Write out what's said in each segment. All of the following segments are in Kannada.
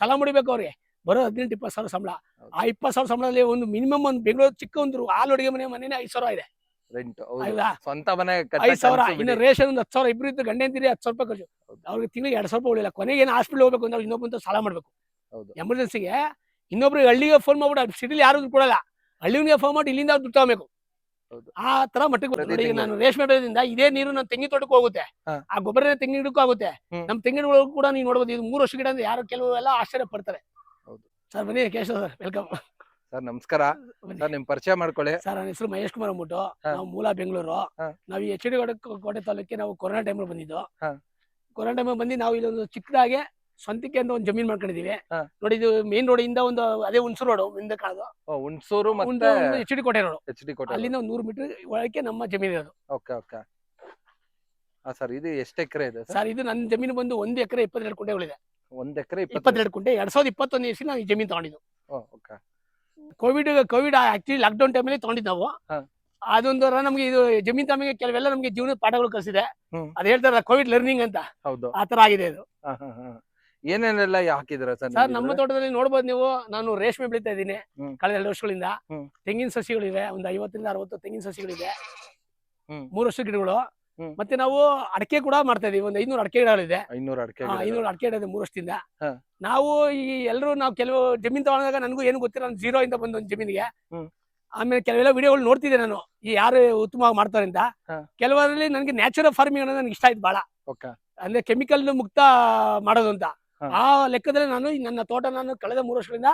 ಸಾಲ ಮುಡಿಬೇಕು ಅವ್ರಿಗೆ. ಬರೋ ಹದಿನೆಂಟು ಇಪ್ಪತ್ತು ಸಾವಿರ ಸಂಬಳ. ಆ ಇಪ್ಪತ್ತು ಸಾವಿರ ಸಂಬಳದಲ್ಲಿ ಒಂದು ಮಿನಿಮಮ್ ಒಂದು ಬೆಂಗಳೂರು ಚಿಕ್ಕ ಒಂದು ಹಾಲು ಅಡುಗೆ ಮನೆ ಮನೆನೇ ಐದು ಸಾವಿರ ಇದೆ. ರೆಂಟ್? ಸ್ವಂತ ಮನೆ ಐದು ಸಾವಿರ. ಇನ್ನು ರೇಷನ್ ಒಂದು ಹತ್ತು ಸಾವಿರ ಇಬ್ರು ಇದ್ದು ಗಂಡ ಅಂತೀರಿ ಹತ್ತು ಸಾವಿರ ರೂಪಾಯಿ ಖರ್ಚು. ಅವ್ರಿಗೆ ತಿಂಗಳಿಗೆ ಎರಡು ಸಾವಿರ ರೂಪಾಯಿ ಉಳಿಲ್ಲ ಕೊನೆಗೆ ಏನು ಹಾಸ್ಪಿಟಲ್ ಹೋಗ್ಬೇಕು ಅಂದ್ರೆ ಇನ್ನೊಬ್ಬಂತ ಸಾಲ ಮಾಡಬೇಕು. ಎಮರ್ಜೆನ್ಸಿಗೆ ಇನ್ನೊಬ್ರಿಗೆ ಹಳ್ಳಿಗೆ ಫೋನ್ ಮಾಡ್ಬಿಟ್ಟು ಸಿಟಿಲಿ ಯಾರು ಕೊಡಲ್ಲ. ಹಳ್ಳಿಗೆ ಫೋನ್ ಮಾಡಿ ಇಲ್ಲಿಂದ ದುಡ್ಡು ತಗೋಬೇಕು. ಆ ತರ ಮಟ್ಟಿಗೆ. ನಾನು ರೇಷ್ಮೆ ಬೆಳೆದಿಂದ ಇದೇ ನೀರು ನನ್ನ ತೆಂಗಿನ ತೋಟಕ್ಕೂ ಹೋಗುತ್ತೆ. ಆ ಗೊಬ್ಬರ ತೆಂಗಿನ ಗಿಡಕ್ಕೂ ಆಗುತ್ತೆ. ನಮ್ ನಮ್ಮ ತೆಂಗಿನ ಗಿಡಗಳು ಕೂಡ ನೀವು ನೋಡಬಹುದು ಇದು ಮೂರು ವರ್ಷ ಗಿಡ ಅಂದ್ರೆ ಯಾರು ಕೆಲವು ಎಲ್ಲ ಆಶ್ಚರ್ಯ ಪಡ್ತಾರೆ. ಹೌದು. ಸರ್ ಬನ್ನಿ ಕೇಶವ್ ಸರ್ ವೆಲ್ಕಮ್. ಸರ್ ನಮಸ್ಕಾರ. ಸರ್ ನಿಮ್ ಪರಿಚಯ ಮಾಡ್ಕೊಳ್ಳಿ. ಸರ್ ನನ್ನ ಹೆಸರು ಮಹೇಶ್ ಕುಮಾರ್ ಅಂದ್ಬಿಟ್ಟು ನಾವು ಮೂಲ ಬೆಂಗಳೂರು. ನಾವು ಎಚ್ ಡಿ ಕೋಟೆ ತಾಲೂಕಿಗೆ ನಾವು ಕೊರೋನಾ ಟೈಮ್ ಬಂದಿದ್ದು. ಕೊರೋನಾ ಟೈಮ್ ಬಂದು ನಾವು ಇಲ್ಲೊಂದು ಚಿಕ್ಕದಾಗೆ ಸ್ವಂತಕ್ಕೆ ಅಂತ ಒಂದು ಜಮೀನ್ ಮಾಡ್ಕೊಂಡಿದೀವಿ. ಹಾ. ನೋಡಿ ಇದು ಮೇನ್ ರೋಡ್ ಇಂದ ಒಂದು ಅದೇ ಹುಣಸೂರು ರೋಡ್ ಹಿಂದೆ ಕಾಣೋದು. ಓ, ಹುಣಸೂರು ಮತ್ತೆ H D Kote road H D Kote ಅಲ್ಲಿಂದ ಒಂದು ನೂರು ಮೀಟರ್ ಒಳಕ್ಕೆ ನಮ್ಮ ಜಮೀನು ಇರೋದು. Okay okay. ಹಾ ಸರ್ ಇದು ಎಷ್ಟು ಎಕರೆ ಇದೆ ಸರ್ ಸರ್ ಇದು ನನ್ನ ಜಮೀನು ಬಂದು ಒಂದು ಎಕರೆ ಇಪ್ಪತ್ತೆರಡು ಕುಂಟೆಗಳಿದೆ ಒಂದ್ ಎಕರೆ ಇಪ್ಪತ್ತು ಇಪ್ಪತ್ತೆರಡು ಕುಂಟೆ ಎರಡ್ ಸಾವಿರದ ಇಪ್ಪತ್ತೊಂದು ಇಸ್ವಿ ನಾವು ಈ ಜಮೀನು ತಗೊಂಡಿದ್ದು. Okay. Covid Covid actually lockdown ಟೈಮಲ್ಲಿ ತಗೊಂಡಿದ್ದು ನಾವು. ಹಾ. ಅದೊಂದು ನಮ್ಗೆ ಇದು ಜಮೀನ್ ತಮಗೆ ಕೆಲವೆಲ್ಲ ನಮಗೆ ಜೀವನದ ಪಾಠಗಳು ಕಲಿಸಿದೆ. ಹ್ಮ್. ಅದ್ ಹೇಳ್ತಾರಲ್ಲ ಕೋವಿಡ್ ಲರ್ನಿಂಗ್ ಅಂತ. ಹೌದು. ಆ ತರ ಆಗಿದೆ ಇದು ಹಾ, ಹಾ, ಹಾ. ಏನೇನೆಲ್ಲ ಹಾಕಿದ್ರೆ ಸರ್ ಸರ್ ನಮ್ಮ ತೋಟದಲ್ಲಿ ನೋಡ್ಬೋದು ನೀವು ನಾನು ರೇಷ್ಮೆ ಬೆಳಿತಾ ಇದ್ದೀನಿ ಹ್ಮ್. ಕಳೆದ ಎರಡು ವರ್ಷಗಳಿಂದ ಹ್ಮ್. ತೆಂಗಿನ ಸಸಿಗಳಿವೆ ಒಂದು ಐವತ್ತರಿಂದ ಅರವತ್ತು ತೆಂಗಿನ ಸಸಿಗಳಿದೆ ಹ್ಮ್. ಮೂರು ವರ್ಷ ಗಿಡಗಳು ಹ್ಮ್. ಮತ್ತೆ ನಾವು ಅಡಕೆ ಕೂಡ ಮಾಡ್ತಾ ಇದೀವಿ ಒಂದು ಐನೂರು ಅಡಕೆ ಗಿಡಗಳಿದೆ ಐನೂರು ಅಡಿಕೆ ಆ, ಐನೂರು ಅಡಕೆ ಗಿಡ ಇದೆ ಮೂರು ವರ್ಷದಿಂದ ಹಾ. ನಾವು ಈ ಎಲ್ಲರೂ ನಾವು ಕೆಲವು ಜಮೀನ್ ತಗೊಂಡಾಗ ನನಗೂ ಏನು ಗೊತ್ತಿಲ್ಲ ನಾನು ಜೀರೋ ಇಂದ ಬಂದ ಒಂದು ಜಮೀನಿಗೆ ಹ್ಮ್. ಆಮೇಲೆ ಕೆಲವೆಲ್ಲ ವಿಡಿಯೋಗಳು ನೋಡ್ತಿದ್ದೆ ನಾನು ಈ ಯಾರು ಉತ್ತಮವಾಗಿ ಮಾಡ್ತಾರೆ ಅಂತ ಹಾ. ಕೆಲವರಲ್ಲಿ ನನಗೆ ನ್ಯಾಚುರಲ್ ಫಾರ್ಮಿಂಗ್ ಅನ್ನೋದು ನನಗೆ ಇಷ್ಟ ಆಯ್ತು ಬಹಳ ಓಕೆ ಅಂದ್ರೆ ಕೆಮಿಕಲ್ ಮುಕ್ತ ಮಾಡೋದು ಅಂತ. ಆ ಲೆಕ್ಕದಲ್ಲಿ ನಾನು ನನ್ನ ತೋಟ ನಾನು ಕಳೆದ ಮೂರು ವರ್ಷಗಳಿಂದ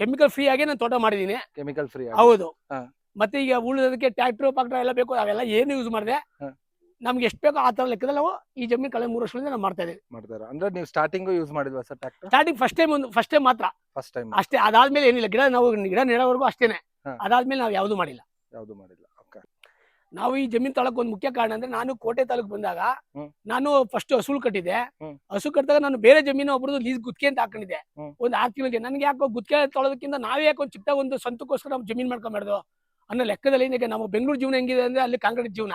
ಕೆಮಿಕಲ್ ಫ್ರೀ ಆಗಿ ನಾನು ತೋಟ ಮಾಡಿದೀನಿ ಕೆಮಿಕಲ್ ಫ್ರೀ ಹೌದು. ಮತ್ತೆ ಈಗ ಉಳಿದೋದಕ್ಕೆ ಟ್ರ್ಯಾಕ್ಟರ್ ಪಾಕ್ಟರ್ ಎಲ್ಲ ಬೇಕು ಅವೆಲ್ಲ ಏನು ಯೂಸ್ ಮಾಡಿದೆ. ನಮ್ಗೆ ಎಷ್ಟು ಬೇಕೋ ಆ ತರ ಲೆಕ್ಕದಲ್ಲಿ ನಾವು ಈ ಜಮೀನು ಕಳೆದ ಮೂರು ವರ್ಷಗಳಿಂದ ನಾವು ಮಾಡ್ತಾ ಇದೀವಿ ಮಾಡ್ತಾರೆ. ಅಂದ್ರೆ ನೀವು starting use ಮಾಡಿದ್ವಾ sir tractor starting first time ಒಂದು ಫಸ್ಟ್ ಟೈಮ್ ಮಾತ್ರ. ಫಸ್ಟ್ ಟೈಮ್ ಅಷ್ಟೇ ಅದಾದ್ಮೇಲೆ ಏನಿಲ್ಲ. ಗಿಡ ನಾವು ಗಿಡ ನೆಡೋವರೆಗೂ ಅಷ್ಟೇನೆ. ಅದಾದ್ಮೇಲೆ ನಾವು ಯಾವುದು ಮಾಡಿಲ್ಲ. ಯಾವ್ದು ಮಾಡಿಲ್ಲ. ನಾವು ಈ ಜಮೀನ್ ತಳಕ್ ಒಂದು ಮುಖ್ಯ ಕಾರಣ ಅಂದ್ರೆ ನಾನು ಕೋಟೆ ತಾಲೂಕು ಬಂದಾಗ ಹ್ಮ್. ನಾನು ಫಸ್ಟ್ ಹಸುಲ್ ಕಟ್ಟಿದ್ದೆ. ಹ್ಮ್. ಹಸು ಕಟ್ಟಿದಾಗ ನಾನು ಬೇರೆ ಜಮೀನು ಒಬ್ರದ್ದು ಲೀಸ್ ಗುತ್ತಿಗೆ ಅಂತ ಹಾಕೊಂಡಿದ್ದೆ. ಹ್ಮ್. ಒಂದು ಆರ್ ತಿಂಗಳಿಗೆ. ನನ್ಗೆ ಯಾಕೋ ಗುತ್ತಿಗೆ ತೊಳೋದಕ್ಕಿಂತ ನಾವೇ ಯಾಕೋ ಒಂದು ಚಿಕ್ಕ ಒಂದು ಸ್ವಂತಕ್ಕೋಸ್ಕರ ನಾವು ಜಮೀನ್ ಮಾಡ್ಕೊಂಬಾರ್ದು ಅನ್ನೋ ಲೆಕ್ಕದಲ್ಲಿ ಈಗ ನಮ್ಮ ಬೆಂಗಳೂರು ಜೀವನ ಹೆಂಗಿದೆ ಅಂದ್ರೆ ಅಲ್ಲಿ ಕಾಂಕ್ರೀಟ್ ಜೀವನ.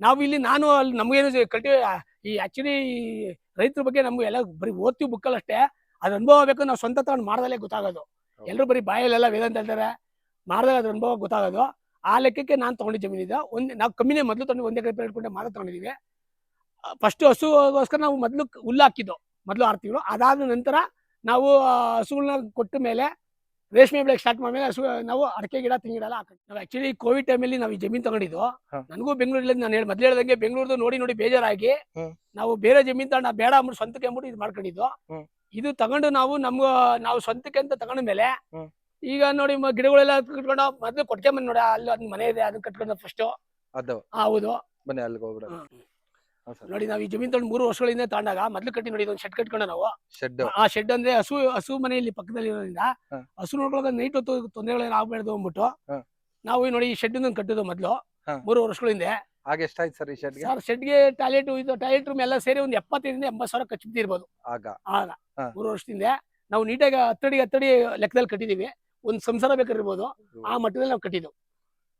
ನಾವು ಇಲ್ಲಿ ನಾನು ಅಲ್ಲಿ ನಮಗೇನು ಕಲ್ಟಿ ಈ ಆಕ್ಚುಲಿ ರೈತರ ಬಗ್ಗೆ ನಮ್ಗೆ ಎಲ್ಲ ಬರೀ ಓದ್ತೀವಿ ಬುಕ್ಕಲ್ಲಿ ಅಷ್ಟೇ. ಅದ್ ಅನುಭವ ಬೇಕು ನಾವು ಸ್ವಂತ ತಗೊಂಡು ಮಾಡ್ದಲ್ಲೇ ಗೊತ್ತಾಗೋದು. ಎಲ್ರು ಎಲ್ಲರೂ ಬರೀ ಬಾಯಲ್ಲೆಲ್ಲ ವೇದಾಂತ ಹೇಳ್ತಾರೆ. ಮಾಡ್ದಾಗ ಅದ್ರ ಅನುಭವ ಗೊತ್ತಾಗೋದು. ಆ ಲೆಕ್ಕಕ್ಕೆ ನಾನು ತಗೊಂಡಿದ್ದ ಜಮೀನಿದೆ ಒಂದು ನಾವು ಕಮ್ಮಿನೇ ಮೊದಲು ತೊಗೊಂಡು ಒಂದೇ ಕಡೆ ಇಟ್ಕೊಂಡೆ ಮಾತ್ರ ತಗೊಂಡಿದ್ದೀವಿ. ಫಸ್ಟ್ ಹಸುಗೋಸ್ಕರ ನಾವು ಮೊದಲು ಹುಲ್ಲು ಹಾಕಿದ್ದು ಮೊದಲು ಆರು ತಿಂಗಳು. ಅದಾದ ನಂತರ ನಾವು ಹಸುಗಳನ್ನ ಕೊಟ್ಟ ಮೇಲೆ ರೇಷ್ಮೆ ಬೆಳೆ ಸ್ಟಾರ್ಟ್ ಮಾಡಿದ್ಮೇಲೆ ಹಸು ನಾವು ಅಡಕೆ ಗಿಡ ತಿಂಗಿಡ ಗಿಡ ಎಲ್ಲ ಹಾಕಿ ನಾವು ಆಕ್ಚುಲಿ ಕೋವಿಡ್ ಟೈಮಲ್ಲಿ ನಾವು ಈ ಜಮೀನು ತಗೊಂಡಿದ್ದು. ನನಗೂ ಬೆಂಗಳೂರಲ್ಲಿ ನಾನು ಹೇಳಿ ಮೊದಲು ಹೇಳ್ದಂಗೆ ಬೆಂಗಳೂರದು ನೋಡಿ ನೋಡಿ ಬೇಜಾರಾಗಿ ನಾವು ಬೇರೆ ಜಮೀನು ತಗೊಂಡು ಬೇಡ ಅಂದ್ಬಿಟ್ಟು ಸ್ವಂತಕ್ಕೆ ಅಂದ್ಬಿಟ್ಟು ಇದು ಮಾಡ್ಕೊಂಡಿದ್ದು. ಇದು ತಗೊಂಡು ನಾವು ನಮ್ಗೆ ನಾವು ಸ್ವಂತಕ್ಕೆ ಅಂತ ತಗೊಂಡ ಮೇಲೆ. ಈಗ ನೋಡಿ ಮ- ಗಿಡಗಳೆಲ್ಲ ಕಟ್ಕೊಂಡು ಮೊದ್ಲು ಕೊಟ್ಕೆ ಬಂದ್ ನೋಡಿ ಅಲ್ಲಿ ಒಂದ್ ಮನೆ ಇದೆ ಅದನ್ನ ಕಟ್ಕೊಂಡು ಫಸ್ಟ್ ಅದು. ಹೌದು. ಮನೆ ಅಲ್ಲಿ ಹೋಗ್ಬಿಡ ಹ್ಮ್. ನೋಡಿ ನಾವು ಈ ಜಮೀನ್ ತಗೊಂಡು ಮೂರು ವರ್ಷಗಳಿಂದ ತಗೊಂಡಾಗ ಮೊದ್ಲು ಕಟ್ಟಿ ನೋಡಿ ಒಂದು ಶೆಡ್ ಕಟ್ಕೊಂಡು ನಾವು. ಶೆಡ್ ಆ ಶೆಡ್ ಅಂದ್ರೆ ಹಸು ಹಸು ಮನೆಯಲ್ಲಿ ಪಕ್ಕದಲ್ಲಿ ಇರೋದ್ರಿಂದ ಹಾ. ಹಸು ನೋಡ್ಕೊಳ್ಳೋಕೆ ನೈಟ್ ಹೊತ್ತು ತೊಂದರೆಗಳೇನು ಆಗ್ಬಾರ್ದು ಅಂದ್ಬಿಟ್ಟು ಹಾ. ನಾವು ಈ ನೋಡಿ ಈ ಶೆಡ್ ಕಟ್ಟಿದ್ದು ಮೊದ್ಲು ಹಾ. ಮೂರು ವರ್ಷಗಳಿಂದ ಹಾಗೆ ಎಷ್ಟಾಯ್ತು ಸರ್ ಈ ಶೆಡ್ಗೆ ಸರ್ ಶೆಡ್ಗೆ ಟಾಯ್ಲೆಟ್ ಇದು ಟಾಯ್ಲೆಟ್ ರೂಮ್ ಎಲ್ಲ ಸೇರಿ ಒಂದು ಎಪ್ಪತ್ತೈದರಿಂದ ಎಂಬತ್ತು ಸಾವಿರ ಖರ್ಚು ಬಿದ್ದಿರ್ಬೋದು ಆಗ. ಆಗ. ಹಾ. ಮೂರು ವರ್ಷದಿಂದ ನಾವು ನೀಟಾಗಿ ಹತ್ತಡಿ ಹತ್ತಡಿ ಲೆಕ್ಕದಲ್ಲಿ ಕಟ್ಟಿದೀವಿ ಒಂದು ಸಂಸಾರ ಬೇಕಾಗಿರ್ಬೋದು ಆ ಮಟ್ಟದಲ್ಲಿ ನಾವು ಕಟ್ಟಿದ್ದು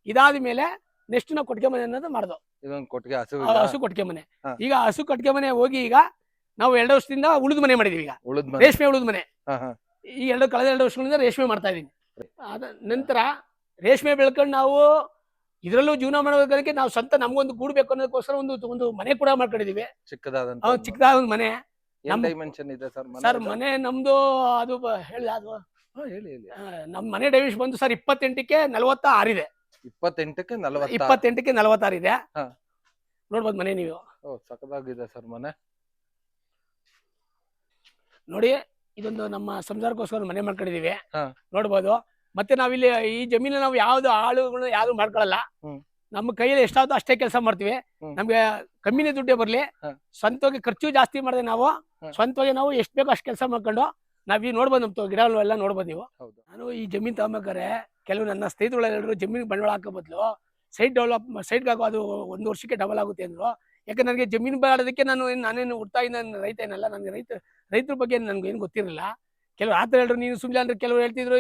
ಇದಾದ ಮೇಲೆ ನೆಕ್ಸ್ಟ್ ನಾವು ಕೊಟ್ಟಿಗೆ ಮನೆ ಅನ್ನೋದು ಮಾಡ್ದು ಇದೊಂದು ಕೊಟ್ಟಿಗೆ ಹಸು ಆ ಹಸು ಕೊಟ್ಟಿಗೆ ಮನೆ. ಹಾ. ಈಗ ಹಸು ಕೊಟ್ಟಿಗೆ ಮನೆ ಹೋಗಿ ಈಗ ನಾವು ಎರಡು ವರ್ಷದಿಂದ ಉಳಿದ ಮನೆ ಮಾಡಿದೀವಿ ಈಗ. ಉಳಿದ್ ಮನೆ. ರೇಷ್ಮೆ ಉಳಿದ ಮನೆ. ಹಾ ಹಾ. ಈ ಎರಡು ಕಳೆದ ಎರಡು ವರ್ಷಗಳಿಂದ ರೇಷ್ಮೆ ಮಾಡ್ತಾ ಇದೀನಿ. ಅದ ನಂತರ ರೇಷ್ಮೆ ಬೆಳ್ಕೊಂಡು ನಾವು ಇದರಲ್ಲೂ ಜೀವನ ಮಾಡೋದಕ್ಕೆ ನಾವು ಸ್ವಂತ ನಮ್ಗೊಂದು ಗೂಡು ಬೇಕು ಅನ್ನೋದಕ್ಕೋಸ್ಕರ ಒಂದು ಒಂದು ಮನೆ ಕೂಡ ಮಾಡ್ಕೊಂಡಿದೀವಿ. ಚಿಕ್ಕದಾದಂತ ಚಿಕ್ಕದಾದ ಒಂದು ಮನೆ. ನಮ್ಮ- ಡೈಮೆನ್ಷನ್ ಇದೆ ಸರ್ ಸರ್ ಮನೆ ನಮ್ದು ಅದು ಬ- ಹೇಳಿ ಅದು ಹೇಳಿ ಹೇಳಿ ನಮ್ಮ ಮನೆ ಡೈವೇಶ್ ಬಂದು ಸರ್ ಇಪ್ಪತ್ತೆಂಟಕ್ಕೆ ನಲವತ್ತ ಆರಿದೆ ಇಪ್ಪತ್ತೆಂಟಕ್ಕೆ ನಲವತ್ತ ಇಪ್ಪತ್ತೆಂಟಕ್ಕೆ ನಲವತ್ತಾರು ಇದೆ ಹಾ. ನೋಡ್ಬೋದು ಮನೆ ನೀವು ಓ ಸಖತ್ತಾಗಿದೆ ಸರ್ ಮನೆ ನೋಡಿ ಇದೊಂದು ನಮ್ಮ ಸಂಸಾರಕ್ಕೋಸ್ಕರ ಮನೆ ಮಾಡ್ಕೊಂಡಿದೀವಿ ಹಾ. ನೋಡ್ಬೋದು ಮತ್ತೆ ನಾವಿಲ್ಲಿ ಈ ಜಮೀನು ನಾವು ಯಾವ್ದು ಆಳುಗಳು ಯಾವ್ದು ಮಾಡ್ಕೊಳಲ್ಲ ಹ್ಮ್. ನಮ್ಮ ಕೈಯಲ್ಲಿ ಎಷ್ಟಾಗುತ್ತೋ ಅಷ್ಟೇ ಕೆಲಸ ಮಾಡ್ತೀವಿ ಹ್ಮ್. ನಮ್ಗೆ ಕಮ್ಮಿನೇ ದುಡ್ಡೇ ಬರ್ಲಿ ಹಾ. ಸ್ವಂತವಾಗಿ ಖರ್ಚು ಜಾಸ್ತಿ ಮಾಡಿದೆ ನಾವು ಹಾ. ಸ್ವಂತವಾಗಿ ನಾವು ಎಷ್ಟು ಬೇಕೋ ಅಷ್ಟು ಕೆಲಸ ಮಾಡ್ಕೊಂಡು ನಾವ್ ನೋಡ್ಬೋದು ನಮ್ಮ ಗಿಡಗಳೆಲ್ಲ ನೋಡ್ಬೋದು ನೀವು. ಹೌದು. ನಾನು ಈ ಜಮೀನ್ ತಗೊಂಬೇಕಾರೆ ಕೆಲವು ನನ್ನ ಸ್ನೇಹಿತರುಗಳೆಲ್ಲರೂ ಜಮೀನು ಬಂಡವಾಳ ಹಾಕೋ ಬದಲು ಸೈಟ್ ಡೆವಲಪ್ ಸೈಟ್ಗಾಗೋ ಅದು ಒಂದು ವರ್ಷಕ್ಕೆ ಡಬಲ್ ಆಗುತ್ತೆ ಅಂದ್ರು. ಯಾಕಂದ್ರೆ ನನಗೆ ಜಮೀನು ಬಾಡೋದಕ್ಕೆ ನಾನು ನಾನೇನು ನಾನೇನು ಇದ್ದ ರೈತ ಏನಲ್ಲ ನನಗೆ ರೈತ ರೈತರ ಬಗ್ಗೆ ನನಗೆ ಏನು ಗೊತ್ತಿರಲಿಲ್ಲ. ಕೆಲವು ಆ ಥರ ಹೇಳಿದ್ರು ನೀನು ಸುಮ್ಮನೆ ಅಂದ್ರೆ ಕೆಲವರು ಹೇಳ್ತಿದ್ರು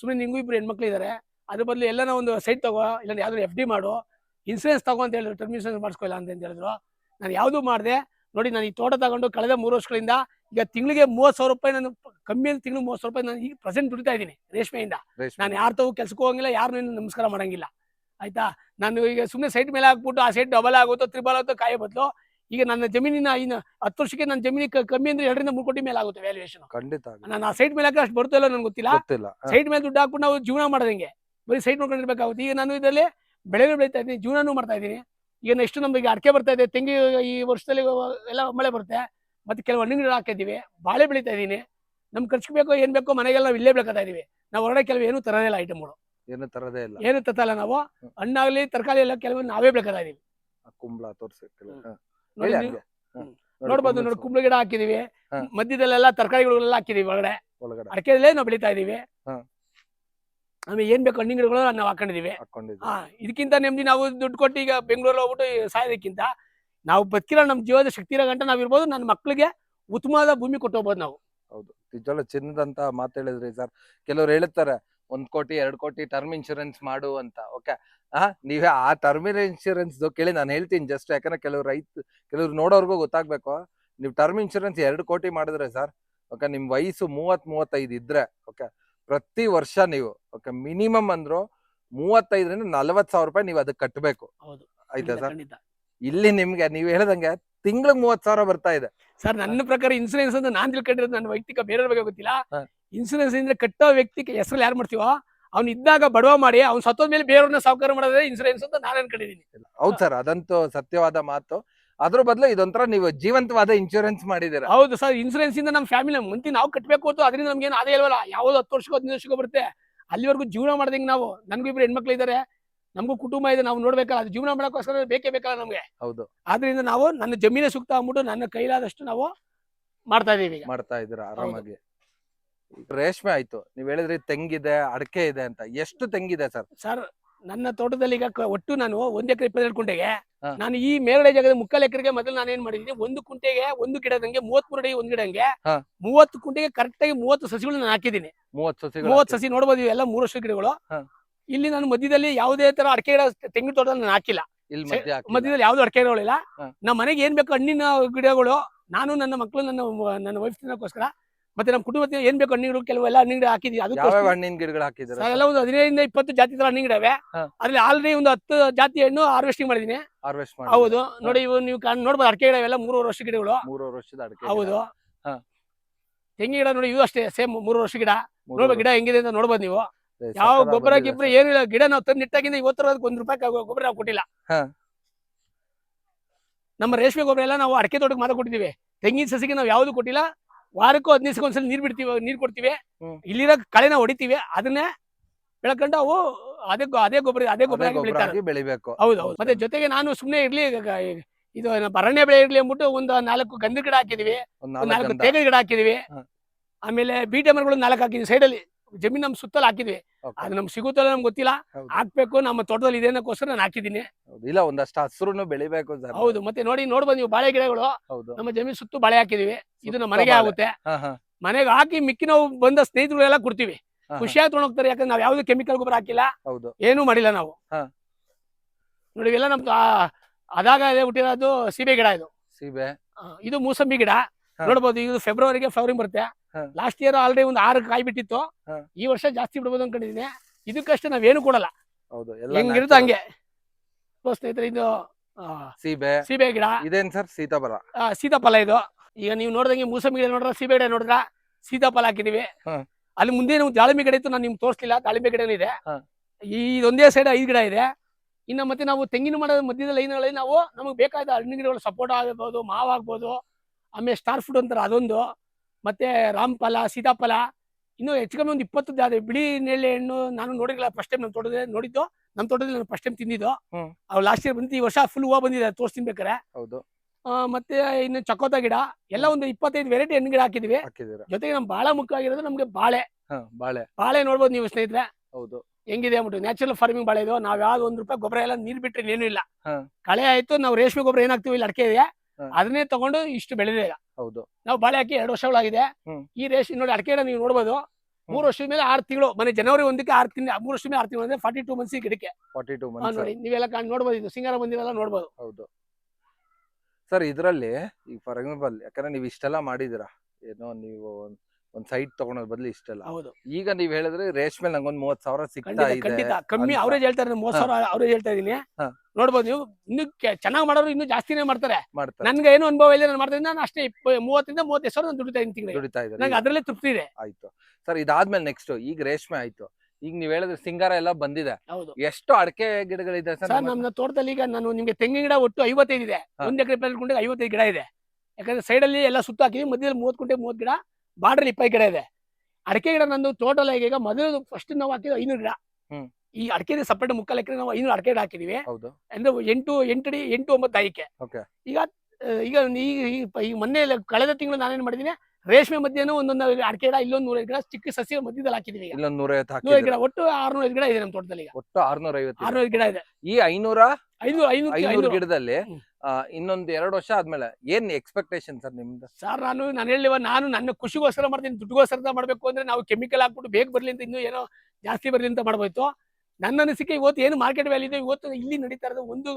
ಸುಮ್ಮನೆ ನಿಂಗೂ ಇಬ್ರು ಹೆಣ್ಮಕ್ಳು ಇದ್ದಾರೆ ಅದ್ರ ಬದಲು ಎಲ್ಲನ ಒಂದು ಸೈಟ್ ತಗೋ ಇಲ್ಲ ಯಾವ್ದಾದ್ರು ಎಫ್ ಡಿ ಮಾಡು. ಇನ್ಸೂರೆನ್ಸ್ ತಗೋ ಅಂತ ಹೇಳಿದ್ರು ಟರ್ಮ್ ಇನ್ಸೂರೆನ್ಸ್ ಮಾಡಿಸ್ಕೊಳ್ಳ ಅಂತ ಹೇಳಿದ್ರು. ನಾನು ಯಾವುದೂ ಮಾಡಿದೆ. ನೋಡಿ ನಾನು ಈ ತೋಟ ತಗೊಂಡು ಕಳೆದ ಮೂರು ವರ್ಷಗಳಿಂದ ಈಗ ತಿಂಗಳಿಗೆ ಮೂವತ್ತು ಸಾವಿರ ರೂಪಾಯಿ ನಾನು ಕಮ್ಮಿ ಅಂದ್ರೆ ತಿಂಗಳು ಮೂವತ್ತು ಸಾವಿರ ರೂಪಾಯಿ ನಾನು ಈಗ ಪ್ರೆಸೆಂಟ್ ದುಡಿತಾ ಇದ್ದೀನಿ ರೇಷ್ಮೆಯಿಂದ. ರೇಷ್ಮೆ ನಾನು ಯಾರ ತಗೋ ಕೆಲ್ಸಕ್ಕೆ ಹೋಗಂಗಿಲ್ಲ ಯಾರು ನಮಸ್ಕಾರ ಮಾಡಂಗಿಲ್ಲ. ಆಯ್ತಾ? ನಾನು ಈಗ ಸುಮ್ಮನೆ ಸೈಟ್ ಮೇಲೆ ಹಾಕ್ಬಿಟ್ಟು ಆ ಸೈಟ್ ಡಬಲ್ ಆಗುತ್ತೋ ತ್ರಿಬಲ್ ಆಗುತ್ತೋ ಕಾಯೋ ಬದಲು ಈಗ ನನ್ನ ಜಮೀನಿನ ಇನ್ನು ಹತ್ತು ವರ್ಷಕ್ಕೆ ನನ್ನ ಜಮೀನಿಗೆ ಕ- ಕಮ್ಮಿ ಅಂದ್ರೆ ಎರಡರಿಂದ ಮೂರು ಕೋಟಿ ಮೇಲೆ ಆಗುತ್ತೆ ವ್ಯಾಲ್ಯೂಯೇಷನ್ ಖಂಡಿತ ಆಗುತ್ತೆ. ನಾನು ಆ ಸೈಟ್ ಮೇಲೆ ಹಾಕಿ ಅಷ್ಟು ಬರುತ್ತೋ ಇಲ್ಲ ನನಗೆ ಗೊತ್ತಿಲ್ಲ. ಗೊತ್ತಿಲ್ಲ. ಸೈಟ್ ಮೇಲೆ ದುಡ್ಡು ಹಾಕ್ಬಿಟ್ಟು ನಾವು ಜೀವನ ಮಾಡೋದಂಗೆ ಬರೀ ಸೈಟ್ ನೋಡ್ಕೊಂಡಿರ್ಬೇಕಾಗುತ್ತೆ. ಈಗ ನಾನು ಇದರಲ್ಲಿ ಬೆಳೆಗಳು ಬೆಳೀತಾ ಇದ್ದೀನಿ ಜೀವನನೂ ಮಾಡ್ತಾ ಇದ್ದೀನಿ. ಈಗ ಎಷ್ಟು ನಮಗೆ ಅಡಿಕೆ ಬರ್ತಾ ಇದೆ ತೆಂಗಿ ಈ ವರ್ಷದಲ್ಲಿ ಎಲ್ಲ ಮಳೆ ಬರುತ್ತೆ. ಮತ್ತೆ ಕೆಲವು ಹಣ್ಣಿನ ಗಿಡ ಹಾಕಿದ್ದೀವಿ ಬಾಳೆ ಬೆಳೀತಾ ಇದ್ದೀನಿ. ನಮ್ಗೆ ಖರ್ಚಿಗೆ ಬೇಕೋ ಏನ್ ಬೇಕೋ ಮನೆಗೆಲ್ಲ ನಾವು ಇಲ್ಲೇ ಬೇಕಾಗ್ತಾ ಇದೀವಿ ನಾವು ಹೊರಗಡೆ ಕೆಲವು ಏನು ತರೋದಿಲ್ಲ ಐಟಮ್ಗಳು ಏನು ತರದೇ ಇಲ್ಲ. ಏನು ತತ್ತಲ್ಲ ನಾವು. ಹಣ್ಣಾಗ್ಲಿ ತರಕಾರಿ ಎಲ್ಲ ಕೆಲವು ನಾವೇ ಬೇಕಾಗ್ತಾ ಇದೀವಿ ಕುಂಬಳ ತೋರ್ಸಿ ನೋಡ್ಬೋದು ನೋಡಿ ಕುಂಬಳ ಗಿಡ ಹಾಕಿದೀವಿ. ಮಧ್ಯದಲ್ಲೆಲ್ಲ ತರಕಾರಿಗಳೆಲ್ಲ ಹಾಕಿದೀವಿ ಒಳಗಡೆ. ಅಡಿಕೆದಲ್ಲೇ ನಾವು ಬೆಳೀತಾ ಇದೀವಿ ನಮಗೆ ಆಮೇಲೆ ಏನ್ ಬೇಕು ಹಣ್ಣಿನ ಗಿಡಗಳು ನಾವು ಹಾಕೊಂಡಿದೀವಿ ಇದಕ್ಕಿಂತ ನೆಮ್ಮದಿ ನಾವು ದುಡ್ಡು ಕೊಟ್ಟು ಈಗ ಬೆಂಗಳೂರಲ್ಲಿ ಹೋಗ್ಬಿಟ್ಟು ಸಾಯೋದಕ್ಕಿಂತ ನಾವು ಬದುಕಿರೋ ನಮ್ಮ ಜೀವದ ಶಕ್ತಿ ಇರೋ ಗಂಟ ನಾವಿರ್ಬೋದು ನನ್ನ ಮಕ್ಳಿಗೆ ಉತ್ತಮವಾದ ಭೂಮಿ ಕೊಟ್ಟೋಗ್ಬೋದು ನಾವು. ಹೌದು. ನಿಜವಲ್ಲ ಚಿನ್ನದಂತ ಮಾತಾಡಿದ್ರಿ ಹೇಳಿದ್ರಿ ಸರ್. ಕೆಲವ್ರು ಹೇಳ್ತಾರೆ ಒಂದ್ ಕೋಟಿ ಎರಡ್ ಕೋಟಿ ಟರ್ಮ್ ಇನ್ಶೂರೆನ್ಸ್ ಮಾಡು ಅಂತ. ಓಕೆ ಆ ನೀವೇ ಆ ಟರ್ಮ್ ಇನ್ಶೂರೆನ್ಸ್ ಕೇಳಿ ನಾನು ಹೇಳ್ತೀನಿ ಜಸ್ಟ್ ಯಾಕಂದ್ರೆ ಕೆಲವ್ರು ರೈತ ಕೆಲವ್ರು ನೋಡೋರ್ಗೂ ಗೊತ್ತಾಗ್ಬೇಕು. ನೀವು ಟರ್ಮ್ ಇನ್ಶೂರೆನ್ಸ್ ಎರಡು ಕೋಟಿ ಮಾಡಿದ್ರೆ ಸರ್ ಓಕೆ ನಿಮ್ ವಯಸ್ಸು ಮೂವತ್ ಮೂವತ್ತೈದು ಇದ್ರೆ ಓಕೆ ಪ್ರತಿ ವರ್ಷ ನೀವು ಓಕೆ ಮಿನಿಮಮ್ ಅಂದ್ರು ಮೂವತ್ತೈದರಿಂದ ನಲವತ್ ಸಾವಿರ ರೂಪಾಯಿ ನೀವು ಅದಕ್ಕೆ ಕಟ್ಟಬೇಕು ಆಯ್ತಾ ಸರ್? ಇಲ್ಲಿ ನಿಮ್ಗೆ ನೀವು ಹೇಳ್ದಂಗೆ ತಿಂಗ್ಳಿಗೆ ಮೂವತ್ ಸಾವಿರ ಬರ್ತಾ ಇದೆ. ಸರ್ ನನ್ನ ಪ್ರಕಾರ ಇನ್ಸೂರೆನ್ಸ್ ಅಂತ ನಾನ್ ತಿಳ್ಕೊಂಡಿರೋದು ನನ್ನ ವೈಯಕ್ತಿಕ ಬೇರೆಯವ್ರ ಬಗ್ಗೆ ಗೊತ್ತಿಲ್ಲ. ಇನ್ಸೂರೆನ್ಸ್ ಅಂದ್ರೆ ಕಟ್ಟೋ ವ್ಯಕ್ತಿ ಹೆಸರು ಯಾರು ಮಾಡ್ತೀವೋ ಅವ್ನು ಇದ್ದಾಗ ಬಡವ ಮಾಡಿ ಅವ್ನು ಸತ್ತೋದ್ ಮೇಲೆ ಬೇರೆಯವ್ರನ್ನ ಸಾವುಕಾರ ಮಾಡೋದೇ ಇನ್ಸೂರೆನ್ಸ್ ಅಂತ ನಾನು ಅನ್ಕೊಂಡಿದ್ದೀನಿ ಹೌದು ಸರ್ ಅದಂತೂ ಸತ್ಯವಾದ ಮಾತು. ಅದ್ರ ಬದಲು ಇದೊಂಥರ ನೀವು ಜೀವಂತವಾದ ಇನ್ಶೂರೆನ್ಸ್ ಮಾಡಿದ್ದೀರಾ. ಹೌದು ಸರ್ ಇನ್ಸೂರೆನ್ಸ್ ಇಂದ ನಮ್ಮ ಫ್ಯಾಮಿಲಿ ಮುಂದೆ ನಾವು ಕಟ್ಟಬೇಕು ಅಂತ ಅದರಿಂದ ನಮ್ಗೆ ಏನು ಅದೇ ಇಲ್ವಲ್ಲ ಯಾವ್ದು ಹತ್ತು ವರ್ಷಕ್ಕೋ ಹದಿನೈದು ವರ್ಷಕ್ಕೋ ಬರುತ್ತೆ. ಅಲ್ಲಿವರೆಗೂ ಜೀವನ ಮಾಡ್ದಂಗೆ ನಾವು ನನ್ಗೂ ಇಬ್ರು ಹೆಣ್ಮಕ್ಳು ಇದ್ದಾರೆ ನಮಗೂ ಕುಟುಂಬ ಇದೆ ನಾವು ನೋಡ್ಬೇಕಲ್ಲ ಅದು ಜೀವನ ಮಾಡೋಕ್ಕೋಸ್ಕರ ಬೇಕೇ ಬೇಕಲ್ಲ ನಮ್ಗೆ. ಹೌದು. ಆದ್ರಿಂದ ನಾವು ನನ್ನ ಜಮೀನೇ ಸೂಕ್ತ ಅಂದ್ಬಿಟ್ಟು ನನ್ನ ಕೈಲಾದಷ್ಟು ನಾವು ಮಾಡ್ತಾ ಇದೀವಿ ಈಗ. ಮಾಡ್ತಾ ಇದ್ದೀರಾ ಆರಾಮಾಗಿ? ರೇಷ್ಮೆ ಆಯ್ತು. ನೀವ್ ಹೇಳಿದ್ರಿ ತೆಂಗಿದೆ ಅಡಕೆ ಇದೆ ಅಂತ. ಎಷ್ಟು ತೆಂಗಿದೆ ಸರ್? ಸರ್ ನನ್ನ ತೋಟದಲ್ಲಿ ಈಗ ಕ- ಒಟ್ಟು ನಾನು ಒಂದ್ ಎಕರೆ ಇಪ್ಪತ್ತೆರಡು ಕುಂಟೆಗೆ ಹಾ. ನಾನು ಈ ಮೇಲ್ಗಡೆ ಜಾಗದ ಮುಕ್ಕಾಲು ಎಕರೆಗೆ ಮೊದಲು ನಾನು ಏನ್ ಮಾಡಿದ್ದೀನಿ ಒಂದು ಕುಂಟೆಗೆ ಒಂದು ಗಿಡದಂಗೆ ಮೂವತ್ಮೂರು ಅಡಿ ಒಂದ್ ಗಿಡಂಗೆ ಹಾ. ಮೂವತ್ತು ಕುಂಟೆಗೆ ಕರೆಕ್ಟ್ ಆಗಿ ಮೂವತ್ತು ಸಸಿಗಳನ್ನ ನಾನು ಹಾಕಿದ್ದೀನಿ. ಮೂವತ್ ಸಸಿಗಳು ಮೂವತ್ತು ಸಸಿ ನೋಡ್ಬೋದು ಇವೆಲ್ಲ ಮೂರು ವರ್ಷ ಗಿಡಗಳು. ಹಾ. ಇಲ್ಲಿ ನಾನು ಮಧ್ಯದಲ್ಲಿ ಯಾವುದೇ ತರ ಅಡಕೆ ಗಿಡ ತೆಂಗಿನ ತೋಟ ನಾನು ಹಾಕಿಲ್ಲ. ಇಲ್ಲಿ ಸೆ- ಹಾಕಿಲ್ಲ. ಮಧ್ಯದಲ್ಲಿ ಯಾವ್ದು ಅಡಕೆ ಗಿಡಗಳಿಲ್ಲ ಹಾ. ನಮ್ಮ ಮನೆಗೆ ಏನ್ ಬೇಕು ಹಣ್ಣಿನ ಗಿಡಗಳು ನಾನು ನನ್ನ ಮಕ್ಕಳು ನನ್ನ ನನ್ನ ವೈಫ್ ತಿನ್ನೋಕ್ಕೋಸ್ಕರ ಮತ್ತೆ ನಮ್ಮ ಕುಟುಂಬದ ಏನ್ ಬೇಕು ಹಣ್ಣಿನ ಗಿಡಗಳು ಕೆಲವೆಲ್ಲ ಹಣ್ಣಿನ ಗಿಡ ಹಾಕಿದ್ವಿ. ಯಾವ್ಯಾವ ಅದಕ್ಕೋಸ್ಕರ ಹಣ್ಣಿನ ಗಿಡಗಳು ಹಾಕಿದ್ರೆ ಎಲ್ಲ ಒಂದು ಹದಿನೈದರಿಂದ ಇಪ್ಪತ್ತು ಜಾತಿ ತರ ಹಣ್ಣಿನ ಗಿಡವೆ. ಹಾ. ಅದ್ರಲ್ಲಿ ಆಲ್ರೆಡಿ ಒಂದು ಹತ್ತು ಜಾತಿ ಹಣ್ಣು ಹಾರ್ವೆಸ್ಟಿಂಗ್ ಮಾಡಿದೀನಿ ಹಾರ್ವೆಸ್ಟ್ ಮಾಡಿ ಹೌದು. ನೋಡಿ ಇವು ನೀವು ಕಾಣ್- ನೋಡ್ಬೋದು ಅಡಕೆ ಗಿಡ ಇವೆಲ್ಲ ಮೂರುವರೆ ವರ್ಷ ಗಿಡಗಳು. ಮೂರು ವರ್ಷದ ಅಡಕೆ ಹೌದು. ಹಾ. ತೆಂಗಿನ ಗಿಡ ನೋಡಿ ಇವು ಅಷ್ಟೇ ಸೇಮ್ ಮೂರು ವರ್ಷ ಗಿಡ. ನೋಡ್ಬೋದು ಗಿಡ ಹೆಂಗಿದೆ ಅಂತ ನೋಡ್ಬೋದು ನೀವು. ಯಾವ ಗೊಬ್ಬರ ಗಿಬ್ಬರ. ಏನಿಲ್ಲ ಗಿಡ ನಾವು ತಂದು ನಿಟ್ಟಾಗಿಂದ ಇವತ್ತರ ಒಂದ್ ರೂಪಾಯಿ ಗೊಬ್ಬರ ನಾವು ಕೊಟ್ಟಿಲ್ಲ. ಹಾ. ನಮ್ಮ ರೇಷ್ಮೆ ಗೊಬ್ಬರ ಎಲ್ಲ ನಾವು ಅಡಕೆ ತೋಟಕ್ಕೆ ಮಾತ್ರ ಕೊಟ್ಟಿದ್ದೀವಿ. ತೆಂಗಿನ ಸಸಿಗೆ ನಾವು ಯಾವ್ದು ಕೊಟ್ಟಿಲ್ಲ. ವಾರಕ್ಕೂ ಹದಿನೈದು ದಿವಸಕ್ಕೆ ಒಂದ್ಸಲ ನೀರ್ ಬಿಡ್ತೀವಿ ನೀರ್ ಕೊಡ್ತೀವಿ. ಹ್ಮ್. ಇಲ್ಲಿರೋ ಕಳೆನ ಹೊಡಿತೀವಿ ಅದನ್ನೇ ಬೆಳ್ಕೊಂಡು ಅವು ಅದೇ ಗೊ- ಅದೇ ಗೊಬ್ಬರ ಅದೇ ಗೊಬ್ಬರ ಗೊಬ್ಬರ ಬೆಳಿತಾರೆ. ಹಾಕಿ ಬೆಳಿಬೇಕು. ಹೌದು ಹೌದು. ಮತ್ತೆ ಜೊತೆಗೆ ನಾನು ಸುಮ್ಮನೆ ಇರ್ಲಿ ಇದು ಬರಣ್ಯ ಅರಣ್ಯ ಬೆಳೆ ಇರ್ಲಿ ಅಂದ್ಬಿಟ್ಟು ಒಂದು ನಾಲ್ಕು ಗಂಧ ಗಿಡ ಹಾಕಿದೀವಿ. ಒಂದ್ ಒಂದು ನಾಲ್ಕು ನಾಲ್ಕು ಗಂಧ. ತೇಗ ಗಿಡ ಹಾಕಿದೀವಿ. ಹಾ. ಆಮೇಲೆ ಬೀಟೆ ಮರಗಳು ನಾಲ್ಕು ಹಾಕಿದ್ವಿ ಸೈಡಲ್ಲಿ. ಜಮೀನ್ ನಮ್ ಸುತ್ತಲ್ಲಿ ಹಾಕಿದ್ವಿ. ಅದು ನಮ್ಗೆ ಸಿಗುತ್ತಲ್ಲ ನಮ್ಗೆ ಗೊತ್ತಿಲ್ಲ. ಹಾಕ್ಬೇಕು ನಮ್ಮ ತೋಟದಲ್ಲಿ ಇದೇನಕ್ಕೋಸ್ಕರ ಅನ್ನೋಕ್ಕೋಸ್ಕರ ನಾನು ಹಾಕಿದ್ದೀನಿ. ಇಲ್ಲ ಒಂದಷ್ಟು ಹಸಿರು ಬೆಳಿಬೇಕು ಸರ್ ಹೌದು. ಮತ್ತೆ ನೋಡಿ ನೋಡ್ಬೋದು ನೀವು ಬಾಳೆ ಗಿಡಗಳು. ಹೌದು. ನಮ್ಮ ಜಮೀನ್ ಸುತ್ತು ಬಾಳೆ ಹಾಕಿದೀವಿ. ಇದು ನಮ್ಮ ಮನೆಗೆ ಆಗುತ್ತೆ. ಹಾ ಹಾ. ಮನೆಗೆ ಹಾಕಿ ಮಿಕ್ಕಿ ನಾವು ಬಂದ ಸ್ನೇಹಿತರುಗಳೆಲ್ಲ ಕೊಡ್ತೀವಿ. ಹಾ. ಖುಷಿಯಾಗಿ ತೊಗೊಂಡೋಗ್ತಾರೆ ಯಾಕಂದ್ರೆ ನಾವು ಯಾವ್ದು ಕೆಮಿಕಲ್ ಗೊಬ್ಬರ ಹಾಕಿಲ್ಲ. ಹೌದು. ಏನೂ ಮಾಡಿಲ್ಲ ನಾವು. ಹಾ. ನೋಡಿ ಇವೆಲ್ಲ ನಮ್ದು ಆ- ಅದಾಗ ಹುಟ್ಟಿರೋದು ಸೀಬೆ ಗಿಡ ಇದು. ಸೀಬೆ. ಆ, ಇದು ಮೂಸಂಬಿ ಗಿಡ. ನೋಡ್ಬೋದು ಇದು ಫೆಬ್ರವರಿಗೆ ಫ್ಲವರಿಂಗ್ ಬರುತ್ತೆ. ಲಾಸ್ಟ್ ಇಯರ್ ಆಲ್ರೆಡಿ ಒಂದು ಆರು ಕಾಯಿ ಬಿಟ್ಟಿತ್ತು ಈ ವರ್ಷ ಜಾಸ್ತಿ ಬಿಡ್ಬೋದು ಅನ್ಕೊಂಡಿದೀನಿ. ಇದಕ್ಕಷ್ಟೇ ನಾವೇನು ಕೊಡಲ್ಲ. ಹೆಂಗಿರುತ್ತೆ. ಹಂಗೆ ಸ್ನೇಹಿತರೆ ಇದು ಸೀಬೆ. ಸೀಬೆ ಗಿಡ. ಇದೇನ್ ಸರ್? ಸೀತಾಫಲ. ಸೀತಾಫಲ ಇದು. ಈಗ ನೀವು ನೋಡ್ದಂಗೆ ಮೂಸಂಬಿ ಗಿಡ ನೋಡ್ರ ಸೀಬೆ ಗಿಡ ನೋಡಿದ್ರ ಸೀತಾಫಲ ಹಾಕಿದೀವಿ. ಅಲ್ಲಿ ಮುಂದೆ ನಮ್ಗೆ ದಾಳಿಂಬೆ ಗಿಡ ಇತ್ತು ನಾನು ನಿಮ್ಗೆ ತೋರಿಸ್ಲಿಲ್ಲ. ದಾಳಿಂಬೆ ಗಿಡ ಇದೆ. ಇದೊಂದೇ ಸೈಡ್ ಐದು ಗಿಡ ಇದೆ. ಇನ್ನ ಮತ್ತೆ ನಾವು ತೆಂಗಿನ ಮರದ ಮಧ್ಯದ ಲೈನ್ಗಳಲ್ಲಿ ನಾವು ನಮಗೆ ಬೇಕಾದ ಹಣ್ಣಿನ ಗಿಡಗಳು ಸಪೋರ್ಟ್ ಆಗಬಹುದು ಮಾವು ಆಗ್ಬೋದು. ಆಮೇಲೆ ಸ್ಟಾರ್ ಫುಡ್ ಅಂತಾರೆ ಅದೊಂದು. ಮತ್ತೆ ರಾಮಫಲ ಸೀತಾಫಲ ಇನ್ನು ಹೆಚ್ಚು ಕಮ್ಮಿ ಒಂದು ಇಪ್ಪತ್ತು ಅದೇ ಬಿಳಿ ನೇರಳೆ ಹಣ್ಣು ನಾನು ನೋಡಿಲ್ಲ ಫಸ್ಟ್ ಟೈಮ್ ನಮ್ಮ ತೋಟದಲ್ಲಿ ನೋಡಿದ್ದು. ನಮ್ಮ ತೋಟದಲ್ಲಿ ನಾನು ಫಸ್ಟ್ ಟೈಮ್ ತಿಂದಿದ್ದು. ಅವ್ ಲಾಸ್ಟ್ ಇಯರ್ ಬಂದು ಈ ವರ್ಷ ಫುಲ್ ಹೂವು ಬಂದಿದೆ ತೋರ್ಸ್ ತಿನ್ಬೇಕಾರೆ ಹೌದು. ಮತ್ತೆ ಇನ್ನು ಚಕೋತ ಗಿಡ ಎಲ್ಲ ಒಂದು ಇಪ್ಪತ್ತೈದು ವೆರೈಟಿ ಹಣ್ಣು ಗಿಡ ಹಾಕಿದ್ವಿ ಹಾಕಿದೀರಾ ಜೊತೆಗೆ ನಮ್ ಬಹಳ ಮುಖ್ಯ ಆಗಿರೋದು ನಮ್ಗೆ ಬಾಳೆ. ಬಾಳೆ. ಬಾಳೆ ನೋಡ್ಬೋದು ನೀವು ಸ್ನೇಹಿತರೆ. ಹೌದು. ಹೆಂಗಿದೆ ಅಂದ್ಬಿಟ್ಟು ನ್ಯಾಚುರಲ್ ಫಾರ್ಮಿಂಗ್ ಬಾಳೆ ಇದು. ನಾವ್ ಯಾವ್ದು ಒಂದ್ ರೂಪಾಯಿ ಗೊಬ್ಬರ ಎಲ್ಲ ನೀರ್ ಬಿಟ್ರೆ ಏನೂ ಇಲ್ಲ. ಕಳೆ ಆಯ್ತು ನಾವು ರೇಷ್ಮೆ ಗೊಬ್ಬರ ಏನಾಗ್ತೀವಿ ಇಲ್ಲಿ ಅಡಕೆ ಇದೆ. ಅದನ್ನೇ ತಗೊಂಡು ಇಷ್ಟು ಬೆಳೆದಿದೆ ಈಗ ಹೌದು. ನಾವು ಬಾಳೆ ಹಾಕಿ ಎರಡು ವರ್ಷಗಳಾಗಿದೆ ಹ್ಮ್. ಈ ರೇಷ್ ನೋಡಿ ಅಡಕೆ ನೀವು ನೋಡ್ಬೋದು. ಮೂರು ವರ್ಷದ ಮೇಲೆ ಆರು ತಿಂಗಳು ಮನೆ ಜನವರಿ ಒಂದಕ್ಕೆ ಆರು ತಿಂಗಳು ಮೂರು ವರ್ಷದ ಮೇಲೆ ಆರು ತಿಂಗಳು ಅಂದ್ರೆ ಫಾರ್ಟಿ ಟೂ ಮಂತ್ಸ್ ಗಿಡಕ್ಕೆ. ಫಾರ್ಟಿ ಟೂ ಹಾ, ಮಂತ್ಸ್ ನೋಡಿ ನೀವೆಲ್ಲ ಕಾಣ್ ನೋಡ್ಬೋದು ಇದು ಸಿಂಗಾರ ಬಂದಿರಲ್ಲ ನೋಡಬಹುದು ಹೌದು. ಸರ್ ಇದರಲ್ಲಿ ಈಗ ಫಾರ್ ಎಕ್ಸಾಂಪಲ್ ಯಾಕಂದ್ರೆ ನೀವು ಇಷ್ಟೆಲ್ಲ ಮಾಡಿದಿರಾ ಏನೋ ನೀವು ಒಂದ್- ಒಂದ್ ಸೈಟ್ ತಗೊಳೋದ್ ಬದಲು ಇಷ್ಟೆಲ್ಲ. ಹೌದು. ಈಗ ನೀವ್ ಹೇಳಿದ್ರೆ ರೇಷ್ಮೆ ನಂಗೊಂದ್ ಮೂವತ್ ಸಾವಿರ ಸಿಗ್ತಾ ಖಂಡಿತ ಇದೆ ಖಂಡಿತ. ಕಮ್ಮಿ ಅಂತ. ಅವರೇಜ್ ಹೇಳ್ತಾರೆ ಮೂವತ್ ಸಾವಿರ ಅವರೇಜ್ ಹೇಳ್ತಾ ಇದೀನಿ ಹಾ. ನೋಡ್ಬೋದು ನೀವು ಇನ್ನು ಚೆನ್ನಾಗಿ ಮಾಡೋರು ಇನ್ನು ಜಾಸ್ತಿನೇ ಮಾಡ್ತಾರೆ. ಮಾಡ್ತಾರೆ. ನನ್ಗೆ ಏನು ಅನುಭವ ಇಲ್ಲ ನಾನು ಮಾಡ್ತೀನಿ ಇದ್ದೀನಿ. ನಾನು ಅಷ್ಟೇ ಇಪ್ಪ- ಮೂವತ್ತರಿಂದ ಮೂವತ್ತೈದು ಸಾವಿರ ನಾನು ದುಡಿತಾ ಇದ್ದೀನಿ ತಿಂಗಳಿಗೆ. ದುಡಿತಾ ಇದ್ದಾರೆ. ನಂಗೆ ಅದರಲ್ಲೇ ತೃಪ್ತಿ ಇದೆ. ಆಯ್ತು. ಸರ್ ಇದಾದ್ಮೇಲೆ ನೆಕ್ಸ್ಟ್ ಈಗ ರೇಷ್ಮೆ ಆಯ್ತು. ಈಗ ನೀವ್ ಹೇಳಿದ್ರೆ ಸಿಂಗಾರ ಎಲ್ಲ ಬಂದಿದೆ. ಹೌದು. ಎಷ್ಟು ಅಡಕೆ ಗಿಡಗಳಿದೆ ಸರ್ ಸರ್ ನಮ್ಮ ತೋಟದಲ್ಲಿ ಈಗ ನಾನು ನಿಮ್ಗೆ ತೆಂಗಿನ ಗಿಡ ಒಟ್ಟು ಐವತ್ತೈದು ಇದೆ. ಹಾ. ಒಂದ್ ಎಕರೆ ಗುಂಟೆಗೆ ಐವತ್ತೈದು ಗಿಡ ಇದೆ. ಯಾಕಂದ್ರೆ ಸೈಡ್ ಅಲ್ಲಿ ಎಲ್ಲ ಸುತ್ತ ಹಾಕಿದ್ವಿ ಮಧ್ಯದಲ್ಲಿ ಮೂವತ್ತು ಗುಂಟೆ ಮೂವತ್ತು ಗಿಡ. ಬಾರ್ಡರ್ ಇಪ್ಪತ್ತು ಗಿಡ ಇದೆ. ಅಡಕೆ ಗಿಡ ನಂದು ಟೋಟಲ್ ಆಗಿ ಈಗ ಮೊದಲು ಫಸ್ಟ್ ನಾವು ಹಾಕಿದ ಐನೂರು ಗಿಡ. ಈ ಅಡಕೆ ಸಪರೇಟ್ ಮುಕ್ಕಾಲ್ ಎಕರೆ ನಾವು ಐನೂರು ಅಡಕೆ ಗಿಡ ಹಾಕಿದೀವಿ. ಹೌದು. ಅಂದ್ರೆ ಎಂಟು ಎಂಟು ಎಂಟು ಒಂಬತ್ತು ಆಯ್ಕೆ. ಈಗ ಈಗ ಈಗ ಮೊನ್ನೆ ಕಳೆದ ತಿಂಗಳು ನಾನೇನ್ ಮಾಡಿದೀನಿ ರೇಷ್ಮೆ ಮಧ್ಯನೂ ಒಂದೊಂದು ಅಡಕೆ ಗಿಡ ಇಲ್ಲೊಂದು ನೂರೈದು ಗಿಡ ಚಿಕ್ಕ ಸಸ್ಯ ಮಧ್ಯದಲ್ಲಿ ಹಾಕಿದೀವಿ ಇಲ್ಲೊಂದು ನೂರೈವತ್ತು ನೂರ ಗಿಡ ಒಟ್ಟು ಆರ್ನೂರ ಗಿಡ ಇದೆ ನಮ್ಮ ತೋಟದಲ್ಲಿ ಈಗ. ಒಟ್ಟು ಆರ್ನೂರ ಐವತ್ತು ಆರ್ನೂರ ಗಿಡ ಇದೆ. ಈ ಐನೂರ? ಐನೂರು ಐನೂರು ಗಿಡದಲ್ಲಿ ಇನ್ನೊಂದ್ ಎರಡು ವರ್ಷ ಆದ್ಮೇಲೆ ಏನ್ ಎಕ್ಸ್ಪೆಕ್ಟೇಷನ್ ಸರ್ ನಿಮ್ದು? ಸರ್ ನಾನು ನಾನು ಹೇಳಿವ ನಾನು ನನ್ನ ಖುಷಿಗೋಸ್ಕರ ಮಾಡ್ತೀನಿ ದುಡ್ಡುಗೋಸ್ಕರ ಮಾಡ್ಬೇಕು ಅಂದ್ರೆ ನಾವು ಕೆಮಿಕಲ್ ಹಾಕ್ಬಿಟ್ಟು ಬೇಗ ಬರ್ಲಿ ಅಂತ ಇನ್ನೂ ಏನೋ ಜಾಸ್ತಿ ಬರ್ಲಿ ಅಂತ ಮಾಡ್ಬೋಯ್ತು. ನನ್ನ ಅನಿಸಿಕೆ ಇವತ್ತು ಏನು ಮಾರ್ಕೆಟ್ ವ್ಯಾಲ್ಯೂ ಇದೆ ಇವತ್ತು ಇಲ್ಲಿ ನಡೀತಾ ಇರೋದು ಒಂದು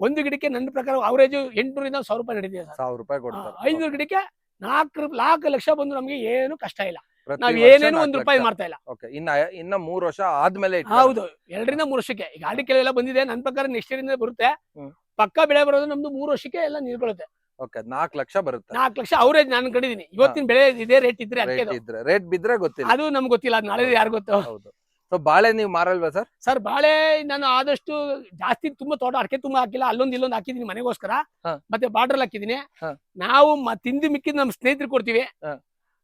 ಒಂದು ಗಿಡಕ್ಕೆ ನನ್ನ ಪ್ರಕಾರ ಅವರೇಜ್ ಎಂಟುನೂರಿಂದ ಸಾವಿರ ರೂಪಾಯಿ ನಡೀತಿದೆ ಸಾವಿರ ರೂಪಾಯಿ ಕೊಡ್ತಾರೆ. ಐನೂರು ಗಿಡಕ್ಕೆ ನಾಲ್ಕು ನಾಲ್ಕು ಲಕ್ಷ ಬಂದು ನಮಗೆ ಏನು ಕಷ್ಟ ಇಲ್ಲ. ನಾವ್ ಏನೇನು ಒಂದ್ ರೂಪಾಯಿ ಮಾಡ್ತಾ ಇಲ್ಲ. ಓಕೆ ಇನ್ನ ಇನ್ನ ಮೂರ್ ವರ್ಷ ಆದ್ಮೇಲೆ ಹೌದು ಎರಡರಿಂದ ಮೂರು ವರ್ಷಕ್ಕೆ. ಈಗ ಗಾಡಿ ಕೆಲವೆಲ್ಲ ಬಂದಿದೆ ನನ್ನ ಪ್ರಕಾರ ನೆಕ್ಸ್ಟ್ ಇಯರ್ ಇಂದ ಬರುತ್ತೆ. ಪಕ್ಕ ಬೆಳೆ ಬರೋದು ನಮ್ದು ಮೂರು ವರ್ಷಕ್ಕೆ ಎಲ್ಲ ನಿಲ್ಕೊಳ್ಳುತ್ತೆ ಓಕೆ ನಾಲ್ಕು ಲಕ್ಷ ಬರುತ್ತೆ? ನಾಲ್ಕು ಲಕ್ಷ ಅವರೇಜ್ ನಾನು ಕಂಡಿದ್ದೀನಿ ಇವತ್ತಿನ ಬೆಳೆ ಇದೇ ರೇಟ್ ಇದ್ರೆ ರೇಟ್ ಅದಕ್ಕೆ ಇದ್ರೆ ರೇಟ್ ಬಿದ್ರೆ ಗೊತ್ತಿಲ್ಲ. ಅದು ನಮ್ಗೆ ಗೊತ್ತಿಲ್ಲ ಅದು ನಾಳೆ ಯಾರು ಗೊತ್ತು? ಹೌದು. ಸೊ ಬಾಳೆ ನೀವು ಮಾರಲ್ವಾ ಸರ್? ಸರ್ ಬಾಳೆ ನಾನು ಆದಷ್ಟು ಜಾಸ್ತಿ ತುಂಬಾ ತೋಟ ಅಡಕೆ ತುಂಬಾ ಹಾಕಿಲ್ಲ ಅಲ್ಲೊಂದು ಇಲ್ಲೊಂದು ಹಾಕಿದೀನಿ ಮನೆಗೋಸ್ಕರ. ಹಾ. ಮತ್ತೆ ಬಾರ್ಡರ್ ಹಾಕಿದೀನಿ. ಹಾ. ನಾವು ಮ- ತಿಂದು ಮಿಕ್ಕಿದ್ ನಮ್ಮ ಸ್ನೇಹಿತರು ಕೊಡ್ತೀವಿ. ಹಾ.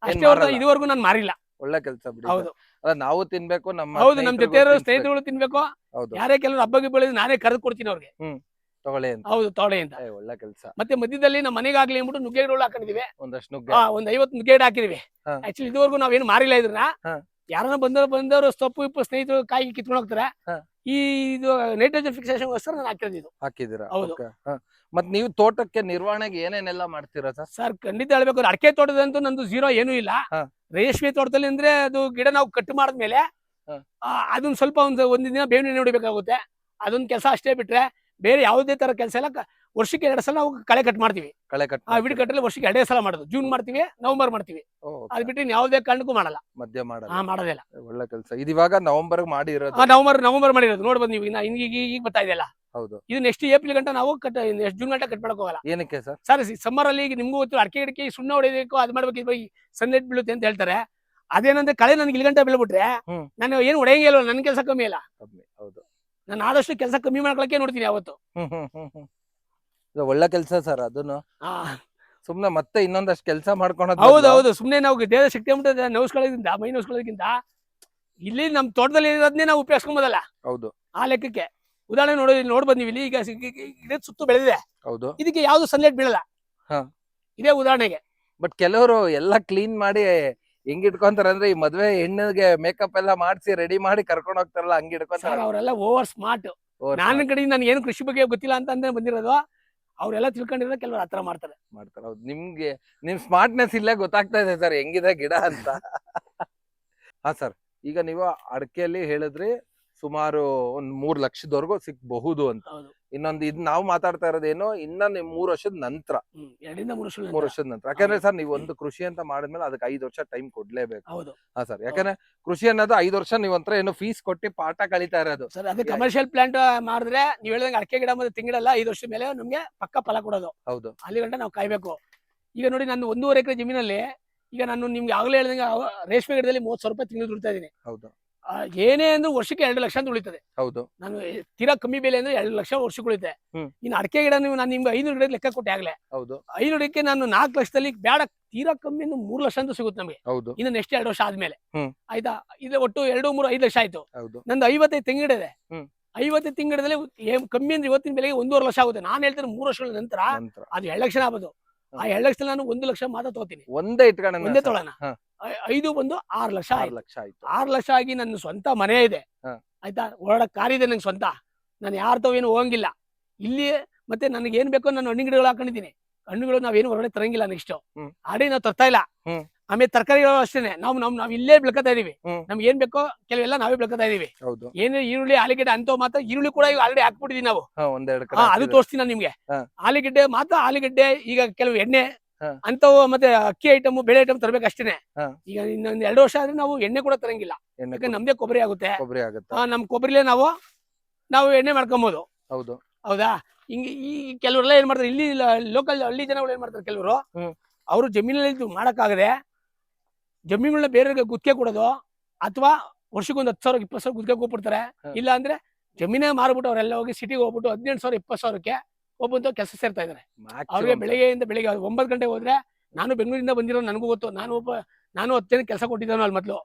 ಅಷ್ಟೇ ಏನ್ ಹೊರತು ಮಾರಲ್ಲ? ಇದುವರೆಗೂ ನಾನು ಮಾರಿಲ್ಲ. ಒಳ್ಳೆ ಕೆಲಸ ಬಿಡಿ ಹೌದು. ಅಲ್ಲ ನಾವು ತಿನ್ಬೇಕು ನಮ್ಮ ಹೌದು ನಮ್ ಜೊತೆ ಸ್ನೇಹಿತರುಗಳು ತಿನ್ಬೇಕು. ಹೌದು. ಯಾರೇ ಕೆಲವರು ಹಬ್ಬಗೆ ಬೆಳೆದು ನಾನೇ ಕರೆದು ಕೊಡ್ತೀನಿ ಅವ್ರಿಗೆ. ತಗೊಳ್ಳಿ ಅಂತ ಹೌದು ತೋಳೆ ಅಂತ ಏ, ಒಳ್ಳೆ ಕೆಲಸ ಮತ್ತೆ ಮಧ್ಯದಲ್ಲಿ ನಮ್ಮ ಮನೆಗಾಗ್ಲಿ ಅಂದ್ಬಿಟ್ಟು ನುಗ್ಗೇಡ್ ಹಾಕಿದಿವಿ ಹಾಕೊಂಡಿದೀವಿ ಒಂದಷ್ಟು ನುಗ್ಗೆ ಆ, ಒಂದ್ ಐವತ್ ನುಗ್ಗೆ ಗಿಡ ಹಾಕಿದೀವಿ ಹಾ. ಆಕ್ಚುಲಿ ಇದುವರೆಗೂ ನಾವೇನು ಮಾರಿಲ್ಲ ಇದ್ರನ್ನ ಹಾ. ಯಾರನ್ನ ಬಂದವರು ಬಂದವರು ಸೊಪ್ಪು ಇಪ್ಪು ಸ್ನೇಹಿತರು ಕಾಯಿ ಕಿತ್ಕೊಂಡು ಹೋಗ್ತಾರೆ ಹಾ. ಈ ಇದು ನೈಟ್ರೋಜನ್ ಫಿಕ್ಸೇಷನ್ಗೋಸ್ಕರ ನಾನು ಹಾಕಿರೋದು ಇದು ಹಾಕಿದೀರಾ ಹೌದು. Okay. ಹ. ಮತ್ ನೀವು ತೋಟಕ್ಕೆ ನಿರ್ವಹಣೆಗೆ ಏನೇನೆಲ್ಲ ಮಾಡ್ತೀರಾ ಸರ್ ಸರ್ ಖಂಡಿತ ಹೇಳ್ಬೇಕು ಅಡಕೆ ತೋಟದಂತೂ ನಂದು ಜೀರೋ ಏನೂ ಇಲ್ಲ ಹಾ. ರೇಷ್ಮೆ ತೋಟದಲ್ಲಿ ಅಂದ್ರೆ ಅದು ಗಿಡ ನಾವು ಕಟ್ ಮಾಡಿದ್ಮೇಲೆ ಹಾ. ಆ, ಅದನ್ನ ಸ್ವಲ್ಪ ಒಂದು ಒಂದ್ ದಿನ ಬೇವಿನ ಹೊಡಿಬೇಕಾಗುತ್ತೆ ಅದೊಂದು ಕೆಲಸ ಅಷ್ಟೇ ಬಿಟ್ರೆ ಬೇರೆ ಯಾವುದೇ ತರ ಕೆಲಸ ಇಲ್ಲ. ವರ್ಷಕ್ಕೆ ಎರಡು ಸಲ ನಾವು ಕಳೆ ಕಟ್ ಮಾಡ್ತೀವಿ. ಕಳೆ ಕಟ್ ಆ ವಿಡಿ ಕಟ್ಟಲ್ಲಿ ವರ್ಷಕ್ಕೆ ಎರಡೇ ಸಲ ಮಾಡೋದು. ಜೂನ್ ಮಾಡ್ತೀವಿ ನವೆಂಬರ್ ಮಾಡ್ತೀವಿ. ಅದ್ ಬಿಟ್ಟು ಇನ್ ಯಾವುದೇ ಕಾರಣಕ್ಕೂ ಮಾಡಲ್ಲ. ಮಧ್ಯ ಮಾಡಲ್ಲ. ಹಾ ಮಾಡೋದಿಲ್ಲ ಒಳ್ಳೆ ಕೆಲಸ. ಇದು ಇವಾಗ ನವೆಂಬರ್ ಮಾಡಿರೋದು. ನವೆಂಬರ್ ನವೆಂಬರ್ ಮಾಡಿರೋದು. ನೋಡ್ಬೋದು ನೀವು. ಇನ್ನ ಈಗ ಈಗ ಬರ್ತಾ ಇದೆಯಲ್ಲ. ಹೌದು. ಇದು ನೆಕ್ಸ್ಟ್ ಏಪ್ರಿಲ್ ಗಂಟ ನಾವು ಕಟ್ ನೆಕ್ಸ್ಟ್ ಜೂನ್ ಗಂಟ ಕಟ್ ಮಾಡಕ್ ಹೋಗಲ್ಲ. ಏನಕ್ಕೆ ಸರ್? ಸರ್ ಸಮ್ಮರ್ ಅಲ್ಲಿ ಈಗ ನಿಮ್ಗೂ ಗೊತ್ತು ಅಡಿಕೆ ಗಿಡಕ್ಕೆ ಸುಣ್ಣ ಹೊಡಿಬೇಕು ಅದ್ ಮಾಡ್ಬೇಕು ಸನ್ಲೈಟ್ ಬೀಳುತ್ತೆ ಅಂತ ಹೇಳ್ತಾರೆ. ಅದೇನಂದ್ರೆ ಕಳೆ ನನ್ಗೆ ಇಲ್ಲಿ ಗಂಟೆ ಬೀಳ್ಬಿಟ್ರೆ. ನಾನು ಏನು ಹೊಡೆಯಂಗೆ ನನ್ ನನ್ನ ಕೆಲಸ ಕಮ್ಮಿ ಇಲ್ಲ ಕಮ್ಮಿ ಹೌದು. ನಾನು ಆದಷ್ಟು ಕೆಲಸ ಕಮ್ಮಿ ಮಾಡ್ಕೊಳಕ್ಕೆ ನೋಡ್ತೀನಿ ಅವತ್ತು ಹ್ಮ್ ಹ್ಮ್ ಹ್ಮ್ ಹ್ಮ್. ಇದು ಒಳ್ಳೆ ಕೆಲಸ ಸರ್ ಅದನ್ನು ಸುಮ್ನೆ ಮತ್ತೆ ಇನ್ನೊಂದಷ್ಟು ಕೆಲಸ ಮಾಡ್ಕೊಳೋದು ಹೌದು ಹೌದು ಸುಮ್ನೆ ನಾವು ದೇಹದ ಶಕ್ತಿ ಅಂದ್ಬಿಟ್ಟು ಆ ಮೈ ನೌಸ್ಕೊಳ್ಳೋದಕ್ಕಿಂತ ಇಲ್ಲಿ ನಮ್ಮ ತೋಟದಲ್ಲಿ ಇರೋದನ್ನೇ ನಾವು ಉಪಯೋಗಿಸ್ಕೊಂಬೋದಲ್ಲ. ಹೌದು. ಆ ಲೆಕ್ಕಕ್ಕೆ. ಉದಾಹರಣೆ ನೋಡಿ ಇಲ್ಲಿ ನೋಡಿ ಬಂದಿವಿ ಇಲ್ಲಿ ಈಗ ಗಿಡದ ಸುತ್ತು ಬೆಳೆದಿದೆ. ಹೌದು. ಇದಕ್ಕೆ ಯಾವ್ದು ಸನ್ಲೈಟ್ ಬೀಳಲ್ಲ. ಹಾ. ಇದೇ ಉದಾಹರಣೆಗೆ. ಬಟ್ ಕೆಲವರು ಎಲ್ಲ ಕ್ಲೀನ್ ಮಾಡಿ ಹೆಂಗ್ ಇಟ್ಕೊಂತಾರ ಅಂದ್ರೆ ಈ ಮದ್ವೆ ಹೆಣ್ಣಿಗೆ ಮೇಕಪ್ ಎಲ್ಲ ಮಾಡಿಸಿ ರೆಡಿ ಮಾಡಿ ಕರ್ಕೊಂಡು ಹೋಗ್ತಾರಲ್ಲ ಹಂಗ್ ಸರ್ ಇಟ್ಕೊಂತಾರ ಅವರೆಲ್ಲ ಓವರ್ ಸ್ಮಾರ್ಟ್ ನಾನು ಕಡೆಯಿಂದ ನನಗೆ ಏನು ಕೃಷಿ ಬಗ್ಗೆ ಗೊತ್ತಿಲ್ಲ ಅಂತ ಅಂದ್ರೆ ಬಂದಿರೋದು ಅವರೆಲ್ಲ ತಿಳ್ಕೊಂಡಿರೋ ಕೆಲವರು ಆತರ ಮಾಡ್ತಾರೆ. ಮಾಡ್ತಾರೆ. ಹೌದು ನಿಮ್ಗೆ ನಿಮ್ ಸ್ಮಾರ್ಟ್ನೆಸ್ ಇಲ್ಲೇ ಗೊತ್ತಾಗ್ತಾ ಇದೆ ಸರ್ ಹೆಂಗಿದೆ ಗಿಡ ಅಂತ. ಹಾ ಸರ್ ಈಗ ನೀವು ಅಡಕೆಯಲ್ಲಿ ಹೇಳಿದ್ರಿ ಸುಮಾರು ಒಂದ್ ಮೂರ್ ಲಕ್ಷದವರೆಗೂ ಸಿಕ್ಬಹುದು ಅಂತ. ಹೌದು. ಇನ್ನೊಂದು ಇದ್ ನಾವು ಮಾತಾಡ್ತಾ ಇರೋದೇನು ಇನ್ನ ನಿಮ್ ಮೂರ್ ವರ್ಷದ ನಂತರ. ಎರಡರಿಂದ ಮೂರು ವರ್ಷ ಮೂರ್ ವರ್ಷದ ನಂತರ. ಯಾಕಂದ್ರೆ ಸರ್ ನೀವು ಒಂದು ಕೃಷಿ ಅಂತ ಮಾಡಿದ್ಮೇಲೆ ಅದಕ್ಕೆ ಐದು ವರ್ಷ ಟೈಮ್ ಕೊಡ್ಲೇಬೇಕು. ಹೌದು. ಹಾ ಸರ್ ಯಾಕಂದ್ರೆ ಕೃಷಿ ಅನ್ನೋದು ಐದು ವರ್ಷ ನೀವ್ ಒಂಥರ ಏನೋ ಫೀಸ್ ಕೊಟ್ಟು ಪಾಠ ಕಲಿತಾ ಇರೋದು. ಸರ್ ಅದು ಕಮರ್ಷಿಯಲ್ ಪ್ಲಾಂಟ್ ಮಾಡಿದ್ರೆ ನೀವು ಹೇಳಿದಂಗೆ ಅಡಕೆ ಗಿಡ ಮತ್ತೆ ತಿಂಗಳಲ್ಲ ಐದು ವರ್ಷದ ಮೇಲೆ ನಿಮ್ಗೆ ಪಕ್ಕ ಫಲ ಕೊಡೋದು. ಹೌದು. ಅಲ್ಲಿ ಗಂಟ ನಾವು ಕಾಯ್ಬೇಕು. ಈಗ ನೋಡಿ ನಾನು ಒಂದೂವರೆ ಎಕರೆ ಜಮೀನಲ್ಲಿ ಈಗ ನಾನು ನಿಮ್ಗೆ ಆಗ್ಲೇ ಹೇಳಿದಂಗೆ ರೇಷ್ಮೆ ಗಿಡದಲ್ಲಿ ಮೂವತ್ತು ಸಾವಿರ ರೂಪಾಯಿ ತಿಂಗಳು ದುಡ್ತಾ ಇದ್ದೀನಿ. ಹೌದು. ಏನೇ ಅಂದ್ರೆ ವರ್ಷಕ್ಕೆ ಎರಡು ಲಕ್ಷ ಅಂತ ಉಳಿತದೆ. ಹೌದು. ನಾನು ತೀರಾ ಕಮ್ಮಿ ಬೆಲೆ ಅಂದ್ರೆ ಎರಡು ಲಕ್ಷ ವರ್ಷಕ್ಕೆ ಉಳಿತೆ. ಇನ್ನು ಅಡಕೆ ಗಿಡ ನೀವು ನಾನು ನಿಮ್ಗೆ ಐನೂರು ಗಿಡ ಲೆಕ್ಕ ಕೊಟ್ಟೆ ಆಗ್ಲೇ. ಹೌದು. ಐನೂರು ಗಿಡಕ್ಕೆ ನಾನು ನಾಲ್ಕು ಲಕ್ಷದಲ್ಲಿ ಬೇಡ ತೀರಾ ಕಮ್ಮಿ ಅಂದ್ರೆ ಮೂರು ಲಕ್ಷ ಅಂತ ಸಿಗುತ್ತೆ ನಮಗೆ. ಹೌದು. ಇನ್ನು ನೆಕ್ಸ್ಟ್ ಎರಡು ವರ್ಷ ಆದ್ಮೇಲೆ. ಆಯ್ತಾ? ಇದು ಒಟ್ಟು ಎರಡು ಮೂರು ಐದು ಲಕ್ಷ ಆಯ್ತು. ಹೌದು. ನಂದು ಐವತ್ತೈದು ತೆಂಗಿಡ ಇದೆ ತಿಂಗಳಲ್ಲಿ ಕಮ್ಮಿ ಅಂದ್ರೆ ಇವತ್ತಿನ ಬೆಲೆಗೆ ಒಂದೂವರೆ ಲಕ್ಷ ಆಗುತ್ತೆ. ನಾನು ಹೇಳ್ತೇನೆ ಮೂರು ವರ್ಷಗಳ ನಂತರ ಅದು ಎರಡು ಲಕ್ಷ ಆಗ್ಬೋದು ಆ ಎರಡು ಲಕ್ಷ ನಾನು ಒಂದು ಲಕ್ಷ ಮಾತ್ರ ತಗೋತೀನಿ. ಒಂದೇ ಇಟ್ಕೊಂಡ ಒಂದೇ ತೊಳೋಣ. ಐದು ಬಂದು ಆರು ಲಕ್ಷ ಆರು ಲಕ್ಷ ಆಯ್ತು. ಆರು ಲಕ್ಷ ಆಗಿ ನನ್ನ ಸ್ವಂತ ಮನೆ ಇದೆ. ಆಯ್ತಾ? ಓಡಾಡಕ್ ಕಾರ್ ಇದೆ ನಂಗೆ ಸ್ವಂತ. ನಾನು ಯಾರ ತಾವು ಏನು ಹೋಗಂಗಿಲ್ಲ. ಇಲ್ಲಿ ಮತ್ತೆ ನನಗೆ ಏನ್ ಬೇಕೋ ನಾನು ಹಣ್ಣು ಗಿಡಗಳು ಹಾಕೊಂಡಿದ್ದೀನಿ. ಹಣ್ಣುಗಳು ನಾವೇನು ಹೊರಗಡೆ ತರಂಗಿಲ್ಲ ನೆಕ್ಸ್ಟ್. ಆಡಿ ನಾವು ತರ್ತಾ ಇಲ್ಲ. ಆಮೇಲೆ ತರಕಾರಿಗಳು ಅಷ್ಟೇನೆ. ನಾವು ನಮ್ ನಾವ್ ಇಲ್ಲೇ ಬೆಳ್ಕೊತಾ ಇದೀವಿ. ಹ್ಮ್. ನಮ್ಗೆ ಏನ್ ಬೇಕೋ ಕೆಲವೆಲ್ಲ ನಾವೇ ಬೆಳ್ಕೊತಾ ಇದೀವಿ. ಹೌದು. ಏನೇ ಈರುಳ್ಳಿ ಆಲೂಗಡ್ಡೆ ಅಂತ ಮಾತ್ರ ಈರುಳ್ಳಿ ಕೂಡ ಈಗ ಆಲ್ರೆಡಿ ಹಾಕ್ಬಿಟ್ಟಿದೀವಿ ನಾವು. ಹಾ ಒಂದೆರಡು ಹಾ ಕಡೆ ಅದು. ತೋರಿಸ್ತೀನಿ ನಾನು ನಿಮ್ಗೆ. ಹಾ. ಆಲೂಗೆಡ್ಡೆ ಮಾತ್ರ ಆಲೂಗಡ್ಡೆ ಈಗ ಕೆಲವು ಎಣ್ಣೆ ಹಾ. ಅಂತವು ಮತ್ತೆ ಅಕ್ಕಿ ಐಟಮ್ ಬೆಳೆ ಐಟಮ್ ತರಬೇಕು ಅಷ್ಟೇನೆ. ಹಾ. ಈಗ ಇನ್ನೊಂದ್ ಎರಡು ವರ್ಷ ಆದ್ರೆ ನಾವು ಎಣ್ಣೆ ಕೂಡ ತರಂಗಿಲ್ಲ. ಎಣ್ಣೆ ಯಾಕಂದ್ರೆ ನಮ್ದೇ ಕೊಬ್ಬರಿ ಆಗುತ್ತೆ. ಕೊಬ್ಬರಿ ಆಗುತ್ತೆ. ಆ, ನಮ್ ಕೊಬ್ಬರಿಲೇ ನಾವು ನಾವು ಎಣ್ಣೆ ಮಾಡ್ಕೊಬಹುದು ಹೌದು. ಹೌದಾ? ಹಿಂಗ ಈ ಕೆಲವರೆಲ್ಲ ಏನ್ ಮಾಡ್ತಾರೆ ಇಲ್ಲಿ ಲೋಕಲ್ ಹಳ್ಳಿ ಜನಗಳು ಏನ್ ಮಾಡ್ತಾರೆ ಕೆಲವರು? ಹ್ಮ್. ಅವರು ಜಮೀನಲ್ಲಿ ಮಾಡಕ್ ಮಾಡಕ್ಕಾಗದೆ ಜಮೀನುಗಳನ್ನ ಬೇರೆಯವ್ರಿಗೆ ಗುತ್ತಿಗೆ ಕೊಡೋದು ಅಥವಾ ವರ್ಷಕ್ಕೊಂದು ಹತ್ತು ಸಾವಿರ ಇಪ್ಪತ್ತು ಸಾವಿರ ಗುತ್ತಿಗೆ ಕೊಟ್ಬಿಡ್ತಾರೆ. ಇಲ್ಲ ಅಂದ್ರೆ ಜಮೀನೇ ಮಾರ್ಬಿಟ್ಟು ಅವರೆಲ್ಲ ಹೋಗಿ ಸಿಟಿಗೆ ಹೋಗ್ಬಿಟ್ಟು ಹದಿನೆಂಟು ಸಾವಿರ ಇಪ್ಪತ್ತು ಸಾವಿರಕ್ಕೆ ಒಬ್ಬಂತ ಕೆಲಸ ಸೇರ್ತಾ ಇದ್ದಾರೆ ಅವ್ರಿಗೆ ಬೆಳಿಗ್ಗೆಯಿಂದ ಬೆಳಿಗ್ಗೆ ಒಂಬತ್ತು ಗಂಟೆಗೆ ಹೋದ್ರೆ ನಾನು ಬೆಂಗಳೂರಿಂದ ಬಂದಿರೋ ನನಗೂ ಗೊತ್ತು. ನಾನು ಒಬ್ಬ ನಾನು ಹತ್ತು ಜನ ಕೆಲಸ ಕೊಟ್ಟಿದ್ದಾನು ಅಲ್ಲಿ ಮೊದಲು.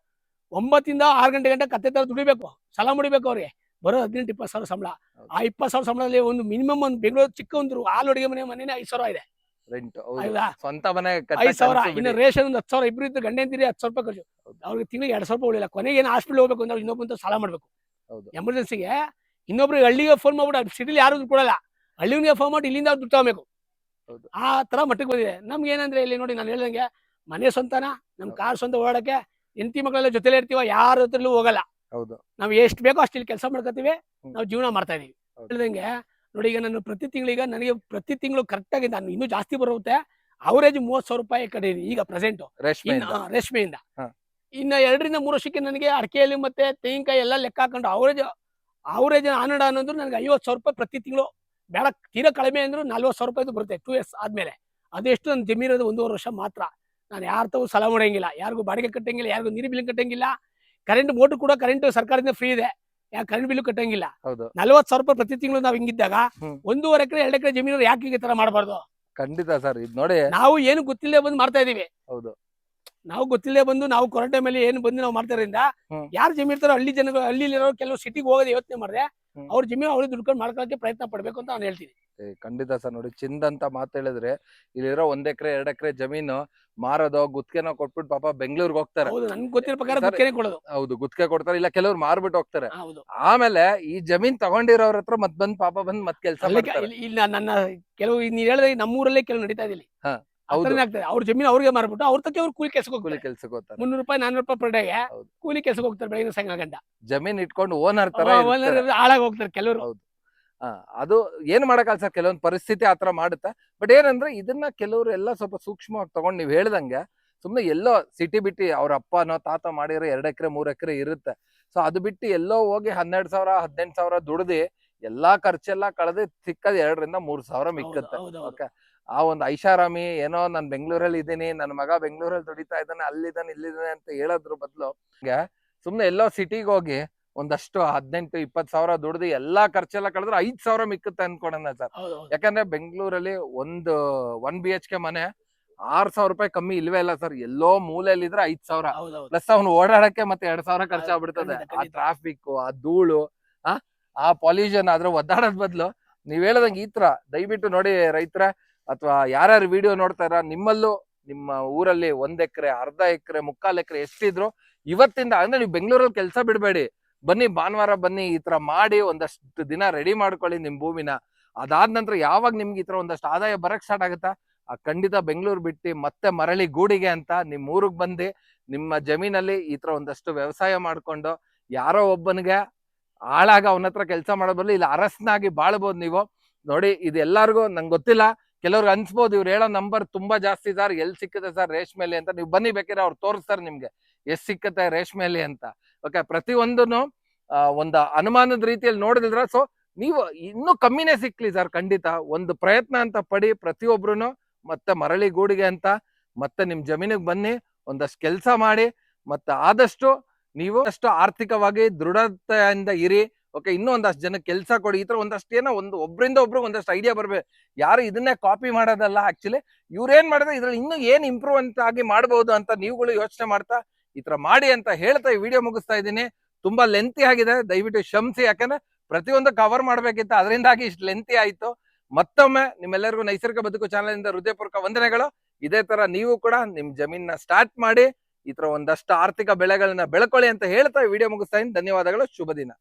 ಒಂಬತ್ತಿಂದ ಆರು ಗಂಟೆ ಗಂಟೆ ಕತ್ತೆ ತರ ದುಡಿಬೇಕು ಸಾಲ ಮುಡಿಬೇಕು ಅವ್ರಿಗೆ. ಬರೋ ಹದಿನೆಂಟು ಇಪ್ಪತ್ತು ಸಾವಿರ ಸಂಬಳ. ಆ ಇಪ್ಪತ್ತು ಸಾವಿರ ಸಂಬಳದಲ್ಲಿ ಒಂದು ಮಿನಿಮಮ್ ಒಂದು ಬೆಂಗಳೂರು ಚಿಕ್ಕ ಒಂದು ಹಾಲು ಅಡುಗೆ ಮನೆ ಮನೇನೆ ಐದು ಸಾವಿರ ಇದೆ. ರೆಂಟ್ ಹೌದು. ಸ್ವಂತ ಮನೆ ಐದು ಸಾವಿರ ಇನ್ನು ರೇಷನ್ ಒಂದು ಹತ್ತು ಸಾವಿರ ಇಬ್ರು ಇದ್ದು ಗಂಡ ಅಂತೀರಿ ಹತ್ತು ಸಾವಿರ ರೂಪಾಯಿ ಖರ್ಚು. ಹೌದು. ಅವ್ರಿಗೆ ತಿಂಗಳಿಗೆ ಎರಡು ಸಾವಿರ ರೂಪಾಯಿ ಉಳಿಲ್ಲ ಕೊನೆಗೆ ಏನು ಹಾಸ್ಪಿಟಲ್ ಹೋಗ್ಬೇಕು ಅಂದ್ರೆ ಇನ್ನೊಬ್ಬಂತ ಸಾಲ ಮಾಡಬೇಕು. ಹೌದು. ಎಮರ್ಜೆನ್ಸಿಗೆ ಇನ್ನೊಬ್ರಿಗೆ ಹಳ್ಳಿಗೆ ಫೋನ್ ಮಾಡ್ಬಿಟ್ಟು ಸಿಟಿಲಿ ಯಾರು ದುಡ್ಡು ಕೊಡಲ್ಲ. ಹಳ್ಳಿಗೆ ಫೋನ್ ಮಾಡಿ ಇಲ್ಲಿಂದ ದುಡ್ಡು ತಗೋಬೇಕು. ಹೌದು. ಆ ತರ ಮಟ್ಟಕ್ಕೆ ಬಂದಿದೆ. ನಮ್ಗೆ ಏನಂದ್ರೆ ಇಲ್ಲಿ ನೋಡಿ ನಾನು ಹೇಳ್ದಂಗೆ ಮನೆ ಸ್ವಂತನ ನಮ್ ಕಾರ್ ಸ್ವಂತ ಓಡಕ್ಕೆ ಹೆಂಡತಿ ಮಕ್ಕಳೆಲ್ಲ ಜೊತೆಲೇ ಇರ್ತೀವ ಯಾರ ಹತ್ರಲ್ಲೂ ಹೋಗಲ್ಲ. ಹೌದು. ನಾವು ಎಷ್ಟು ಬೇಕೋ ಅಷ್ಟು ಇಲ್ಲಿ ಕೆಲಸ ಮಾಡ್ಕೋತೀವಿ ಹ್ಮ್. ನಾವು ಜೀವನ ಮಾಡ್ತಾ ಇದೀವಿ. ಹೌದು. ಹೇಳ್ದಂಗೆ ನೋಡಿ ಈಗ ನಾನು ಪ್ರತಿ ತಿಂಗಳಿಗೆ ನನಗೆ ಪ್ರತಿ ತಿಂಗಳು ಕರೆಕ್ಟಾಗಿ ನಾನು ಇನ್ನೂ ಜಾಸ್ತಿ ಬರುತ್ತೆ. ಅವರೇಜ್ ಮೂವತ್ ಸಾವಿರ ರೂಪಾಯಿ ಕಡೆ ಈಗ ಪ್ರೆಸೆಂಟ್ ರೇಷ್ಮೆಯಿಂದ. ಇನ್ನು ಎರಡರಿಂದ ಮೂರು ವರ್ಷಕ್ಕೆ ನನಗೆ ಅಡಕೆಯಲ್ಲಿ ಮತ್ತೆ ತೆಂಗಿನಕಾಯಿ ಎಲ್ಲ ಲೆಕ್ಕ ಹಾಕೊಂಡು ಅವರೇಜ್ ಅವರೇಜ್ ಹನ್ನೆರಡು ಅನ್ನೋದು ನನಗೆ ಐವತ್ತು ಸಾವಿರ ರೂಪಾಯಿ ಪ್ರತಿ ತಿಂಗಳು. ಬೇಡ ತೀರಾ ಕಡಿಮೆ ಅಂದ್ರೂ ನಲ್ವತ್ತು ಸಾವಿರ ರೂಪಾಯಿ ಬರುತ್ತೆ ಟೂ ಇಯರ್ಸ್ ಆದ್ಮೇಲೆ. ಅದೆಷ್ಟು ನನ್ನ ಜಮೀನದ ಒಂದೂವರೆ ವರ್ಷ ಮಾತ್ರ. ನಾನು ಯಾರ ತಗೋ ಸಾಲ ಮಾಡಂಗಿಲ್ಲ. ಯಾರಿಗೂ ಬಾಡಿಗೆ ಕಟ್ಟಂಗಿಲ್ಲ ಯಾರಿಗೂ ನೀರು ಬಿಲ್ ಕಟ್ಟಂಗಿಲ್ಲ. ಕರೆಂಟ್ ಮೋಟರ್ ಕೂಡ ಕರೆಂಟ್ ಸರ್ಕಾರದಿಂದ ಫ್ರೀ ಇದೆ. ಯಾಕೆ ಕರೆಂಟ್ ಬಿಲ್ ಕಟ್ಟಂಗಿಲ್ಲ. ಹೌದು. ನಲ್ವತ್ತು ಸಾವಿರ ರೂಪಾಯಿ ಪ್ರತಿ ತಿಂಗಳು ನಾವು ಹಿಂಗಿದ್ದಾಗ ಹ್ಮ್. ಒಂದೂವರೆ ಎಕರೆ ಎರಡು ಎಕರೆ ಜಮೀನು ಯಾಕೆ ಈ ತರ ಮಾಡಬಾರ್ದು? ಖಂಡಿತ ಸರ್ ಇದು ನೋಡಿ. ನಾವು ಏನು ಗೊತ್ತಿಲ್ಲದೆ ಬಂದು ಮಾಡ್ತಾ ಇದೀವಿ. ಹೌದು. ನಾವು ಗೊತ್ತಿಲ್ಲೇ ಬಂದು ನಾವು ಕೊರಟೆ ಮೇಲೆ ಏನು ಬಂದು ನಾವು ಮಾಡ್ತಾರಿಂದ ಹ್ಮ್. ಯಾರು ಜಮೀನ್ ಇರ್ತಾರೋ ಹಳ್ಳಿ ಜನ ಹಳ್ಳಿಲಿರೋ ಕೆಲವು ಸಿಟಿಗೆ ಹೋಗೋದು ಯೋಚನೆ ಮಾಡಿದ್ರೆ ಹ್ಮ್. ಅವ್ರ ಜಮೀನು ಅವ್ರಿಗೆ ದುಡ್ಕೊಂಡು ಮಾಡ್ಕೊಳ್ಳೋಕೆ ಪ್ರಯತ್ನ ಪಡ್ಬೇಕು ಅಂತ ನಾನು ಹೇಳ್ತೀನಿ. ಖಂಡಿತ ಸರ್ ನೋಡಿ ಚಿಂದಂತ ಮಾತು ಹೇಳಿದ್ರೆ ಇಲ್ಲಿರೋ ಒಂದ್ ಎಕರೆ ಎರಡ್ ಎಕರೆ ಜಮೀನು ಮಾರೋದು ಗುತ್ತಿಗೆನ ಕೊಟ್ಬಿಟ್ಟು ಪಾಪ ಬೆಂಗಳೂರಿಗೆ ಹೋಗ್ತಾರೆ. ಹೌದು ನನ್ಗೆ ಗೊತ್ತಿರೋ ಪ್ರಕಾರ ಸರ್, ಗುತ್ತಿಗೆನೆ ಕೊಡೋದು. ಹೌದು ಗುತ್ತಿಗೆ ಕೊಡ್ತಾರೆ ಇಲ್ಲ ಕೆಲವ್ರು ಮಾರ್ಬಿಟ್ಟು ಹೋಗ್ತಾರೆ. ಹೌದು. ಆಮೇಲೆ ಈ ಜಮೀನ್ ತಗೊಂಡಿರೋರ ಹತ್ರ ಮತ್ ಬಂದ್ ಪಾಪ ಬಂದ್ ಮತ್ ಕೆಲ್ಸ ಇಲ್ಲ ಕ- ಇಲ್ಲಿ ಇಲ್ಲಿ ನನ್ನ ಕೆಲವು ನೀನ್ ಹೇಳಿದ್ರೆ ನಮ್ಮೂರಲ್ಲೇ ಕೆಲವು ನಡೀತಾ ಹಾ, ಹೌದು. ಆಗ್ತದೆ. ಅವ್ರ ಜಮೀನು ಅವ್ರಿಗೆ ಮಾರ್ಬಿಟ್ಟು ಅವ್ರ ತಕ್ಕ ಅವ್ರು ಕೂಲಿ ಕೆಲ್ಸಕ್ಕೆ ಕೂಲಿ ಹೋಗ್ತಾರೆ ಕೆಲ್ಸಕ್ಕೆ ಹೋಗ್ತಾರೆ. ಮುನ್ನೂರು ರೂಪಾಯಿ ನಾನ್ನೂರು ರೂಪಾಯಿ ಪರ್ ಡೇ ಹೌದು. ಕೂಲಿ ಕೆಲ್ಸಕ್ಕೆ ಹೋಗ್ತಾರೆ ಬೆಳಗಿನ ಸಂಘ ಗಂಡ ಜಮೀನ್ ಇಟ್ಕೊಂಡು ಓನರ್ ತರ ಇರ್ತಾರೆ. ಹಾಳಾಗಿ ಹೋಗ್ತಾರೆ ಕೆಲವರು. ಆ, ಅದು ಏನ್ ಮಾಡೋಕ್ಕಲ್ಲ ಸರ್ ಕೆಲವೊಂದು ಪರಿಸ್ಥಿತಿ ಆತರ ಮಾಡುತ್ತೆ? ಬಟ್ ಏನಂದ್ರೆ ಇದನ್ನ ಕೆಲವರು ಎಲ್ಲ ಸ್ವಲ್ಪ ಸೂಕ್ಷ್ಮವಾಗಿ ತಗೊಂಡ್ ನೀವ್ ಹೇಳ್ದಂಗೆ ಸುಮ್ನೆ ಎಲ್ಲೋ ಸಿಟಿ ಬಿಟ್ಟು ಅವ್ರ ಅಪ್ಪನೋ ತಾತ ಮಾಡಿರೋ ಎರಡ್ ಎಕರೆ ಮೂರ್ ಎಕರೆ ಇರುತ್ತೆ. ಸೊ ಅದು ಬಿಟ್ಟು ಎಲ್ಲೋ ಹೋಗಿ ಹನ್ನೆರಡ್ ಸಾವಿರ ಹದಿನೆಂಟು ಸಾವಿರ ದುಡ್ದು ಎಲ್ಲಾ ಖರ್ಚೆಲ್ಲ ಕಳೆದು ಸಿಕ್ಕದ್ ಎರಡರಿಂದ ಮೂರ್ ಸಾವಿರ ಮಿಕ್ಕತ್ತೆ. ಓಕೆ ಆ ಒಂದು ಐಷಾರಾಮಿ ಏನೋ ನಾನ್ ಬೆಂಗಳೂರಲ್ಲಿ ಇದ್ದೀನಿ ನನ್ನ ಮಗ ಬೆಂಗಳೂರಲ್ಲಿ ದುಡಿತಾ ಇದ್ದಾನೆ ಅಲ್ಲಿದ್ದಾನೆ ಇಲ್ಲಿದ್ದಾನೆ ಅಂತ ಹೇಳೋದ್ರ ಬದಲು ಸುಮ್ನೆ ಎಲ್ಲೋ ಸಿಟಿಗೆ ಹೋಗಿ ಒಂದಷ್ಟು ಹದಿನೆಂಟು ಇಪ್ಪತ್ ಸಾವಿರ ದುಡ್ದು ಎಲ್ಲಾ ಖರ್ಚೆಲ್ಲ ಕಳೆದ್ರೆ ಐದ್ ಸಾವಿರ ಮಿಕ್ಕುತ್ತೆ ಅನ್ಕೊಳೋಣ ಸರ್. ಯಾಕಂದ್ರೆ ಬೆಂಗಳೂರಲ್ಲಿ ಒಂದು ಒನ್ ಬಿ ಎಚ್ ಕೆ ಮನೆ ಆರ್ ಸಾವಿರ ರೂಪಾಯಿ ಕಮ್ಮಿ ಇಲ್ವೇ ಇಲ್ಲ ಸರ್. ಎಲ್ಲೋ ಮೂಲೆಯಲ್ಲಿ ಇದ್ರೆ ಐದ್ ಸಾವಿರ. ಪ್ಲಸ್ ಅವ್ನು ಓಡಾಡಕ್ಕೆ ಮತ್ತೆ ಎರಡ್ ಸಾವಿರ ಖರ್ಚಾಗ್ಬಿಡ್ತದೆ ಆ ಟ್ರಾಫಿಕ್ ಆ ಧೂಳು ಆ ಆ ಪಾಲ್ಯೂಷನ್ ಆದ್ರೆ ಒದ್ದಾಡೋದ್ ಬದ್ಲು ನೀವ್ ಹೇಳ್ದಂಗೆ ಈ ತರ. ದಯವಿಟ್ಟು ನೋಡಿ ರೈತರ ಅಥವಾ ಯಾರ್ಯಾರು ವಿಡಿಯೋ ನೋಡ್ತಾರ ನಿಮ್ಮಲ್ಲೂ ನಿಮ್ಮ ಊರಲ್ಲಿ ಒಂದ್ ಎಕರೆ ಅರ್ಧ ಎಕರೆ ಮುಕ್ಕಾಲ್ ಎಕರೆ ಎಷ್ಟಿದ್ರು ಇವತ್ತಿಂದ ಅಂದ್ರೆ ನೀವು ಬೆಂಗಳೂರಲ್ಲಿ ಕೆಲಸ ಬಿಡಬೇಡಿ. ಬನ್ನಿ ಭಾನುವಾರ ಬನ್ನಿ ಈ ತರ ಮಾಡಿ ಒಂದಷ್ಟು ದಿನ ರೆಡಿ ಮಾಡ್ಕೊಳ್ಳಿ ನಿಮ್ ಭೂಮಿನ. ಅದಾದ ನಂತರ ಯಾವಾಗ ನಿಮ್ಗೆ ಈ ತರ ಒಂದಷ್ಟು ಆದಾಯ ಬರಕ್ ಸ್ಟಾರ್ಟ್ ಆಗುತ್ತಾ? ಆ ಖಂಡಿತ ಬೆಂಗಳೂರು ಬಿಟ್ಟು ಮತ್ತೆ ಮರಳಿ ಗೂಡಿಗೆ ಅಂತ ನಿಮ್ಮ ಊರಿಗೆ ಬಂದು ನಿಮ್ಮ ಜಮೀನಲ್ಲಿ ಈ ತರ ಒಂದಷ್ಟು ವ್ಯವಸಾಯ ಮಾಡ್ಕೊಂಡು ಯಾರೋ ಒಬ್ಬನಿಗೆ ಆಳಾಗ ಅವನ ಹತ್ರ ಕೆಲಸ ಮಾಡೋದ್ರಲ್ಲಿ ಇಲ್ಲ ಅರಸನಾಗಿ ಬಾಳ್ಬೋದು ನೀವು. ನೋಡಿ ಇದು ಎಲ್ಲರಿಗೂ ನಂಗೆ ಗೊತ್ತಿಲ್ಲ. ಕೆಲವ್ರಿಗೆ ಅನ್ಸ್ಬೋದು ಇವ್ರು ಹೇಳೋ ನಂಬರ್ ತುಂಬಾ ಜಾಸ್ತಿ ಸರ್ ಎಲ್ಲಿ ಸಿಕ್ಕುತ್ತೆ ಸರ್ ರೇಷ್ಮೆಲಿ ಅಂತ. ನೀವು ಬನ್ನಿ ಬೇಕಿದ್ರೆ ಅವ್ರು ತೋರಿಸ್ತಾರೆ ನಿಮ್ಗೆ. ಎಷ್ಟ್ ಸಿಕ್ಕತ್ತೆ ರೇಷ್ಮೆಲಿ ಅಂತ. ಓಕೆ ಪ್ರತಿಯೊಂದನ್ನು ಒಂದು ಅನುಮಾನದ ರೀತಿಯಲ್ಲಿ ನೋಡಿದ್ರೆ ಸೊ ನೀವು ಇನ್ನೂ ಕಮ್ಮಿನೇ ಸಿಕ್ಲಿ ಸರ್, ಖಂಡಿತ. ಒಂದು ಪ್ರಯತ್ನ ಅಂತ ಪಡಿ ಪ್ರತಿಯೊಬ್ರು ಮತ್ತೆ ಮರಳಿ ಗೂಡಿಗೆ ಅಂತ, ಮತ್ತೆ ನಿಮ್ಮ ಜಮೀನಿಗೆ ಬನ್ನಿ, ಒಂದಷ್ಟು ಕೆಲಸ ಮಾಡಿ, ಮತ್ತೆ ಆದಷ್ಟು ನೀವು ಅಷ್ಟು ಆರ್ಥಿಕವಾಗಿ ದೃಢತೆಯಿಂದ ಇರಿ. ಓಕೆ ಇನ್ನೂ ಒಂದಷ್ಟು ಜನಕ್ಕೆ ಕೆಲಸ ಕೊಡಿ. ಈ ಥರ ಒಂದಷ್ಟು ಏನೋ ಒಂದು ಒಬ್ಬರಿಂದ ಒಬ್ರು ಒಂದಷ್ಟು ಐಡಿಯಾ ಬರ್ಬೇಕು. ಯಾರು ಇದನ್ನೇ ಕಾಪಿ ಮಾಡೋದಲ್ಲ ಆಕ್ಚುಲಿ ಏನು ಮಾಡಿದ್ರೆ ಇದ್ರಲ್ಲಿ ಇನ್ನೂ ಏನ್ ಇಂಪ್ರೂವ್ಮೆಂಟ್ ಆಗಿ ಮಾಡಬಹುದು ಅಂತ ನೀವುಗಳು ಯೋಚನೆ ಮಾಡ್ತಾ ಈ ತರ ಮಾಡಿ ಅಂತ ಹೇಳ್ತಾ ಈ ವಿಡಿಯೋ ಮುಗಿಸ್ತಾ ಇದ್ದೀನಿ. ತುಂಬಾ ಲೆಂತಿ ಆಗಿದೆ. ದಯವಿಟ್ಟು ಕ್ಷಮಿಸಿ. ಯಾಕಂದ್ರೆ ಪ್ರತಿಯೊಂದು ಕವರ್ ಮಾಡ್ಬೇಕಿತ್ತು. ಅದರಿಂದಾಗಿ ಇಷ್ಟು ಲೆಂತಿ ಆಯ್ತು. ಮತ್ತೊಮ್ಮೆ ನಿಮ್ಮೆಲ್ಲರಿಗೂ ನೈಸರ್ಗಿಕ ಬದುಕು ಚಾನಲ್ ಇಂದ ಹೃದಯಪೂರ್ವಕ ವಂದನೆಗಳು. ಇದೇ ತರ ನೀವು ಕೂಡ ನಿಮ್ ಜಮೀನ ಸ್ಟಾರ್ಟ್ ಮಾಡಿ ಈ ತರ ಒಂದಷ್ಟು ಆರ್ಥಿಕ ಬೆಳೆಗಳನ್ನ ಬೆಳ್ಕೊಳ್ಳಿ ಅಂತ ಹೇಳ್ತಾ ವಿಡಿಯೋ ಮುಗಿಸ್ತಾ ಇದ್ದೀನಿ. ಧನ್ಯವಾದಗಳು. ಶುಭ ದಿನ.